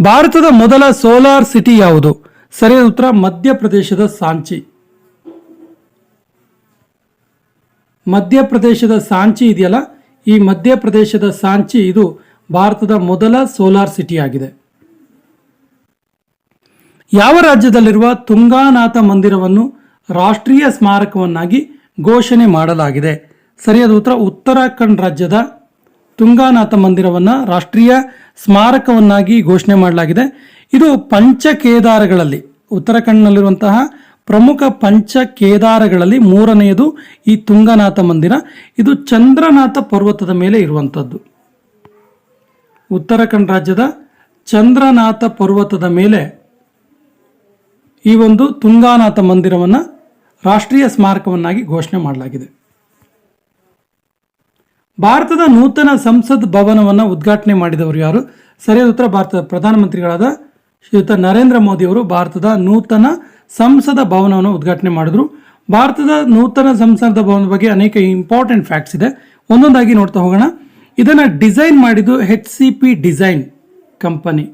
Speaker 1: ಭಾರತದ ಮೊದಲ ಸೋಲಾರ್ ಸಿಟಿ ಯಾವುದು? ಸರಿಯಾದ ಉತ್ತರ, ಮಧ್ಯಪ್ರದೇಶದ ಸಾಂಚಿ. ಮಧ್ಯಪ್ರದೇಶದ ಸಾಂಚಿ ಇದೆಯಲ್ಲ? ಈ ಮಧ್ಯಪ್ರದೇಶದ ಸಾಂಚಿ ಇದು ಭಾರತದ ಮೊದಲ ಸೋಲಾರ್ ಸಿಟಿ ಆಗಿದೆ. ಯಾವ ರಾಜ್ಯದಲ್ಲಿರುವ ತುಂಗಾನಾಥ ಮಂದಿರವನ್ನು ರಾಷ್ಟ್ರೀಯ ಸ್ಮಾರಕವನ್ನಾಗಿ ಘೋಷಣೆ ಮಾಡಲಾಗಿದೆ? ಸರಿಯಾದ ಉತ್ತರ, ಉತ್ತರಾಖಂಡ್ ರಾಜ್ಯದ ತುಂಗಾನಾಥ ಮಂದಿರವನ್ನು ರಾಷ್ಟ್ರೀಯ ಸ್ಮಾರಕವನ್ನಾಗಿ ಘೋಷಣೆ ಮಾಡಲಾಗಿದೆ. ಇದು ಪಂಚ ಕೇದಾರಗಳಲ್ಲಿ ಉತ್ತರಾಖಂಡ್ನಲ್ಲಿರುವಂತಹ ಪ್ರಮುಖ ಪಂಚ ಕೇದಾರಗಳಲ್ಲಿ ಮೂರನೆಯದು ಈ ತುಂಗನಾಥ ಮಂದಿರ. ಇದು ಚಂದ್ರನಾಥ ಪರ್ವತದ ಮೇಲೆ ಇರುವಂಥದ್ದು ಉತ್ತರಾಖಂಡ್ ರಾಜ್ಯದ ಚಂದ್ರನಾಥ ಪರ್ವತದ ಮೇಲೆ ಈ ಒಂದು ತುಂಗಾನಾಥ ಮಂದಿರವನ್ನು ರಾಷ್ಟ್ರೀಯ ಸ್ಮಾರಕವನ್ನಾಗಿ ಘೋಷಣೆ ಮಾಡಲಾಗಿದೆ. ಭಾರತದ ನೂತನ ಸಂಸದ್ ಭವನವನ್ನು ಉದ್ಘಾಟನೆ ಮಾಡಿದವರು ಯಾರು? ಸರಿಯಾದ ಉತ್ತರ ಭಾರತದ ಪ್ರಧಾನಮಂತ್ರಿಗಳಾದ ಶ್ರೀಯುತ ನರೇಂದ್ರ ಮೋದಿ ಅವರು ಭಾರತದ ನೂತನ ಸಂಸದ ಭವನವನ್ನು ಉದ್ಘಾಟನೆ ಮಾಡಿದ್ರು. ಭಾರತದ ನೂತನ ಸಂಸದ ಭವನದ ಬಗ್ಗೆ ಅನೇಕ ಇಂಪಾರ್ಟೆಂಟ್ ಫ್ಯಾಕ್ಟ್ಸ್ ಇದೆ. ಒಂದೊಂದಾಗಿ ನೋಡ್ತಾ ಹೋಗೋಣ. ಇದನ್ನ ಡಿಸೈನ್ ಮಾಡಿದ್ದು H C P design company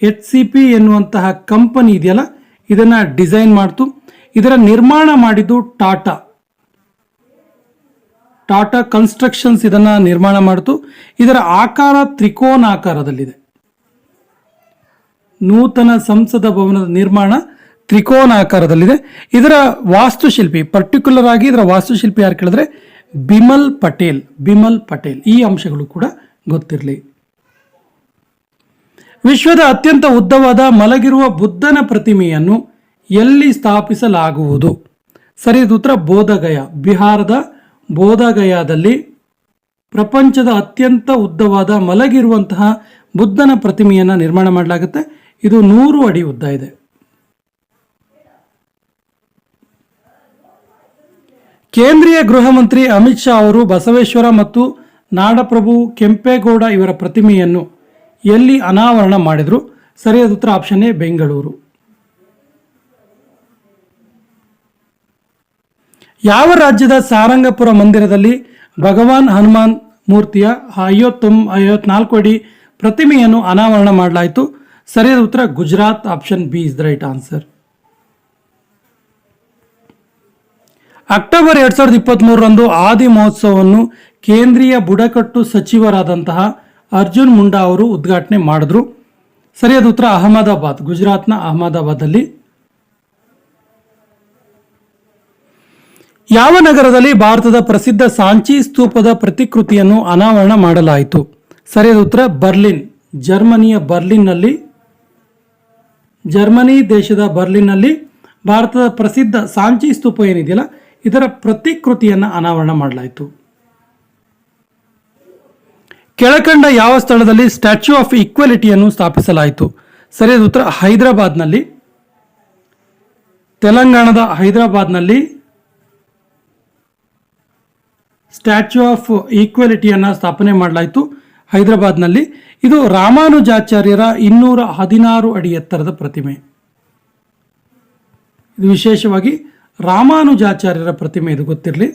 Speaker 1: H C P ಎನ್ನುವಂತಹ ಕಂಪನಿ ಇದೆಯಲ್ಲ? ಇದನ್ನ ಡಿಸೈನ್ ಮಾಡ್ತು. ಇದರ ನಿರ್ಮಾಣ ಮಾಡಿದ್ದು ಟಾಟಾ ಟಾಟಾ ಕನ್ಸ್ಟ್ರಕ್ಷನ್ಸ್ ಇದನ್ನ ನಿರ್ಮಾಣ ಮಾಡಿತು. ಇದರ ಆಕಾರ ತ್ರಿಕೋನಾಕಾರದಲ್ಲಿದೆ ನೂತನ ಸಂಸದ ಭವನದ ನಿರ್ಮಾಣ ತ್ರಿಕೋನಾಕಾರದಲ್ಲಿದೆ ಇದರ ವಾಸ್ತುಶಿಲ್ಪಿ ಪರ್ಟಿಕ್ಯುಲರ್ ಆಗಿ ಇದರ ವಾಸ್ತುಶಿಲ್ಪಿ ಯಾರು ಕೇಳಿದ್ರೆ, ಬಿಮಲ್ ಪಟೇಲ್ ಬಿಮಲ್ ಪಟೇಲ್. ಈ ಅಂಶಗಳು ಕೂಡ ಗೊತ್ತಿರಲಿ. ವಿಶ್ವದ ಅತ್ಯಂತ ಉದ್ದವಾದ ಮಲಗಿರುವ ಬುದ್ಧನ ಪ್ರತಿಮೆಯನ್ನು ಎಲ್ಲಿ ಸ್ಥಾಪಿಸಲಾಗುವುದು? ಸರಿಯಾದ ಉತ್ತರ ಬೋಧಗಯ, ಬಿಹಾರದ ಬೋಧಗಯಾದಲ್ಲಿ ಪ್ರಪಂಚದ ಅತ್ಯಂತ ಉದ್ದವಾದ ಮಲಗಿರುವಂತಹ ಬುದ್ಧನ ಪ್ರತಿಮೆಯನ್ನು ನಿರ್ಮಾಣ ಮಾಡಲಾಗುತ್ತೆ. ಇದು ನೂರು ಅಡಿ ಉದ್ದ ಇದೆ. ಕೇಂದ್ರೀಯ ಗೃಹ ಮಂತ್ರಿ ಅಮಿತ್ ಶಾ ಅವರು ಬಸವೇಶ್ವರ ಮತ್ತು ನಾಡಪ್ರಭು ಕೆಂಪೇಗೌಡ ಇವರ ಪ್ರತಿಮೆಯನ್ನು ಎಲ್ಲಿ ಅನಾವರಣ ಮಾಡಿದ್ರು? ಸರಿಯಾದ ಉತ್ತರ ಆಪ್ಷನ್ ಎ, ಬೆಂಗಳೂರು. ಯಾವ ರಾಜ್ಯದ ಸಾರಂಗಪುರ ಮಂದಿರದಲ್ಲಿ ಭಗವಾನ್ ಹನುಮಾನ್ ಮೂರ್ತಿಯ ಐವತ್ತೊಂ, ಐವತ್ನಾಲ್ಕು ಅಡಿ ಪ್ರತಿಮೆಯನ್ನು ಅನಾವರಣ ಮಾಡಲಾಯಿತು? ಸರಿಯಾದ ಉತ್ತರ Gujarat, option B is the right answer. October ಎರಡ್ ಸಾವಿರದ ಇಪ್ಪತ್ತ್ಮೂರರಂದು ಆದಿ ಮಹೋತ್ಸವವನ್ನು ಕೇಂದ್ರೀಯ ಬುಡಕಟ್ಟು ಸಚಿವರಾದಂತಹ ಅರ್ಜುನ್ ಮುಂಡಾ ಅವರು ಉದ್ಘಾಟನೆ ಮಾಡಿದ್ರು. ಸರಿಯಾದ ಉತ್ತರ ಅಹಮದಾಬಾದ್, ಗುಜರಾತ್ನ ಅಹಮದಾಬಾದಲ್ಲಿ ಯಾವ ನಗರದಲ್ಲಿ ಭಾರತದ ಪ್ರಸಿದ್ಧ ಸಾಂಚಿ ಸ್ತೂಪದ ಪ್ರತಿಕೃತಿಯನ್ನು ಅನಾವರಣ ಮಾಡಲಾಯಿತು? ಸರಿಯಾದ ಉತ್ತರ, ಬರ್ಲಿನ್. ಜರ್ಮನಿಯ ಬರ್ಲಿನ್ನಲ್ಲಿ, ಜರ್ಮನಿ ದೇಶದ ಬರ್ಲಿನ್ನಲ್ಲಿ ಭಾರತದ ಪ್ರಸಿದ್ಧ ಸಾಂಚಿ ಸ್ತೂಪ ಏನಿದೆಯಲ್ಲ, ಇದರ ಪ್ರತಿಕೃತಿಯನ್ನು ಅನಾವರಣ ಮಾಡಲಾಯಿತು. ಕೆಳಕಂಡ ಯಾವ ಸ್ಥಳದಲ್ಲಿ ಸ್ಟ್ಯಾಚ್ಯೂ ಆಫ್ ಈಕ್ವಾಲಿಟಿಯನ್ನು ಸ್ಥಾಪಿಸಲಾಯಿತು? ಸರಿಯಾದ ಉತ್ತರ, ಹೈದರಾಬಾದ್ನಲ್ಲಿ. ತೆಲಂಗಾಣದ ಹೈದರಾಬಾದ್ನಲ್ಲಿ ಸ್ಟ್ಯಾಚ್ಯೂ ಆಫ್ ಈಕ್ವಾಲಿಟಿಯನ್ನು ಸ್ಥಾಪನೆ ಮಾಡಲಾಯಿತು ಹೈದರಾಬಾದ್ನಲ್ಲಿ. ಇದು ರಾಮಾನುಜಾಚಾರ್ಯರ ಇನ್ನೂರ ಹದಿನಾರು ಅಡಿ ಎತ್ತರದ ಪ್ರತಿಮೆ. ಇದು ವಿಶೇಷವಾಗಿ ರಾಮಾನುಜಾಚಾರ್ಯರ ಪ್ರತಿಮೆ ಇದು ಗೊತ್ತಿರಲಿ.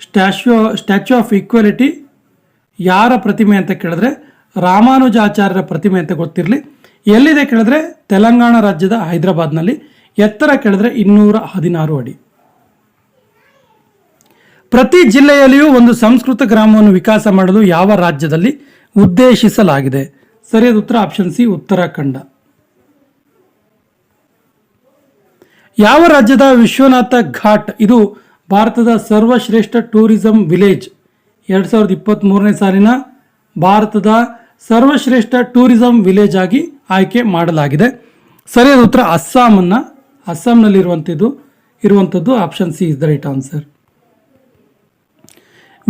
Speaker 1: ಸ್ಟ್ಯಾಚ್ಯೂ ಸ್ಟ್ಯಾಚ್ಯೂ ಆಫ್ ಈಕ್ವಾಲಿಟಿ ಯಾರ ಪ್ರತಿಮೆ ಅಂತ ಕೇಳಿದ್ರೆ ರಾಮಾನುಜಾಚಾರ್ಯರ ಪ್ರತಿಮೆ ಅಂತ ಗೊತ್ತಿರಲಿ. ಎಲ್ಲಿದೆ ಕೇಳಿದ್ರೆ ತೆಲಂಗಾಣ ರಾಜ್ಯದ ಹೈದರಾಬಾದ್ನಲ್ಲಿ. ಎತ್ತರ ಕೇಳಿದ್ರೆ ಇನ್ನೂರ ಹದಿನಾರು ಅಡಿ. ಪ್ರತಿ ಜಿಲ್ಲೆಯಲ್ಲಿಯೂ ಒಂದು ಸಂಸ್ಕೃತ ಗ್ರಾಮವನ್ನು ವಿಕಾಸ ಮಾಡಲು ಯಾವ ರಾಜ್ಯದಲ್ಲಿ ಉದ್ದೇಶಿಸಲಾಗಿದೆ? ಸರಿಯಾದ ಉತ್ತರ ಆಪ್ಷನ್ ಸಿ ಉತ್ತರಾಖಂಡ. ಯಾವ ರಾಜ್ಯದ ವಿಶ್ವನಾಥ ಘಾಟ್? ಇದು ಭಾರತದ ಸರ್ವಶ್ರೇಷ್ಠ ಟೂರಿಸಂ ವಿಲೇಜ್. ಎರಡು ಸಾವಿರದ ಇಪ್ಪತ್ತ್ ಮೂರನೇ ಸಾಲಿನ ಭಾರತದ ಸರ್ವಶ್ರೇಷ್ಠ ಟೂರಿಸಂ ವಿಲೇಜ್ ಆಗಿ ಆಯ್ಕೆ ಮಾಡಲಾಗಿದೆ. ಸರಿಯಾದ ಉತ್ತರ ಅಸ್ಸಾಮನ್ನು. ಅಸ್ಸಾಂನಲ್ಲಿರುವಂಥದ್ದು ಇರುವಂಥದ್ದು option C is the right answer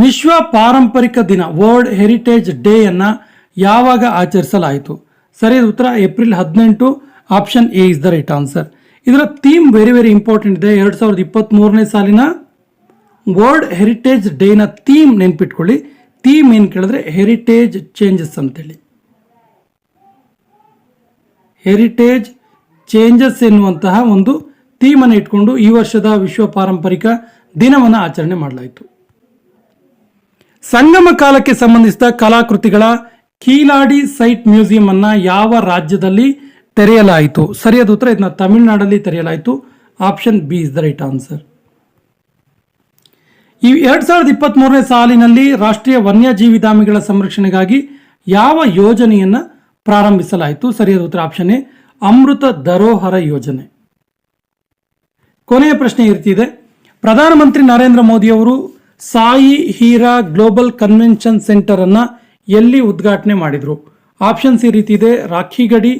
Speaker 1: ವಿಶ್ವ ಪಾರಂಪರಿಕ ದಿನ ವರ್ಲ್ಡ್ ಹೆರಿಟೇಜ್ ಡೇಯನ್ನು ಯಾವಾಗ ಆಚರಿಸಲಾಯಿತು? ಸರಿಯಾದ ಉತ್ತರ ಏಪ್ರಿಲ್ ಹದಿನೆಂಟು. Option A is the right answer ಇದರ ಥೀಮ್ ವೆರಿ ವೆರಿ ಇಂಪಾರ್ಟೆಂಟ್ ಇದೆ. ಎರಡು ಸಾವಿರದ ಇಪ್ಪತ್ತ್ ಮೂರನೇ ಸಾಲಿನ ವರ್ಲ್ಡ್ ಹೆರಿಟೇಜ್ ಡೇನ ಥೀಮ್ ನೆನ್ಪಿಟ್ಕೊಳ್ಳಿ. ಥೀಮ್ ಏನು ಕೇಳಿದ್ರೆ ಹೆರಿಟೇಜ್ ಚೇಂಜಸ್ ಅಂತೇಳಿ. ಹೆರಿಟೇಜ್ ಚೇಂಜಸ್ ಎನ್ನುವಂತಹ ಒಂದು ಥೀಮನ್ನು ಇಟ್ಕೊಂಡು ಈ ವರ್ಷದ ವಿಶ್ವ ಪಾರಂಪರಿಕ ದಿನವನ್ನು ಆಚರಣೆ ಮಾಡಲಾಯಿತು. ಸಂಗಮ ಕಾಲಕ್ಕೆ ಸಂಬಂಧಿಸಿದ ಕಲಾಕೃತಿಗಳ ಕೀಲಾಡಿ ಸೈಟ್ ಮ್ಯೂಸಿಯಂ ಅನ್ನ ಯಾವ ರಾಜ್ಯದಲ್ಲಿ ತೆರೆಯಲಾಯಿತು? ಸರಿಯಾದ ಉತ್ತರ ಇದನ್ನ ತಮಿಳುನಾಡಲ್ಲಿ ತೆರೆಯಲಾಯಿತು. Option B is the right answer. ಈ ಎರಡ್ ಸಾವಿರದ ಇಪ್ಪತ್ತ್ ಮೂರನೇ ಸಾಲಿನಲ್ಲಿ ರಾಷ್ಟ್ರೀಯ ವನ್ಯಜೀವಿ ಧಾಮಿಗಳ ಸಂರಕ್ಷಣೆಗಾಗಿ ಯಾವ ಯೋಜನೆಯನ್ನ ಪ್ರಾರಂಭಿಸಲಾಯಿತು? ಸರಿಯಾದ ಉತ್ತರ ಆಪ್ಷನ್ ಎ, ಅಮೃತ ಧರೋಹರ ಯೋಜನೆ. ಕೊನೆಯ ಪ್ರಶ್ನೆ ಇರ್ತಿದೆ. ಪ್ರಧಾನಮಂತ್ರಿ ನರೇಂದ್ರ ಮೋದಿ ಅವರು Sai Heera global convention centre ಅನ್ನ ಎಲ್ಲಿ ಉದ್ಘಾಟನೆ ಮಾಡಿದ್ರು? ಆಪ್ಷನ್ಸ್ ಈ ರೀತಿ ಇದೆ. ರಾಖಿಗಡಿ,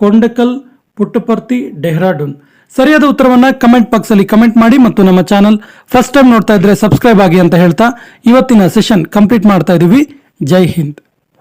Speaker 1: ಕೊಂಡಕಲ್, ಪುಟ್ಟಪರ್ತಿ, ಡೆಹ್ರಾಡೂನ್. ಸರಿಯಾದ ಉತ್ತರವನ್ನು ಕಮೆಂಟ್ ಬಾಕ್ಸ್ ಅಲ್ಲಿ ಕಮೆಂಟ್ ಮಾಡಿ ಮತ್ತು ನಮ್ಮ ಚಾನಲ್ ಫಸ್ಟ್ ಟೈಮ್ ನೋಡ್ತಾ ಇದ್ರೆ ಸಬ್ಸ್ಕ್ರೈಬ್ ಆಗಿ ಅಂತ ಹೇಳ್ತಾ ಇವತ್ತಿನ ಸೆಷನ್ ಕಂಪ್ಲೀಟ್ ಮಾಡ್ತಾ ಇದೀವಿ. ಜೈ ಹಿಂದ್.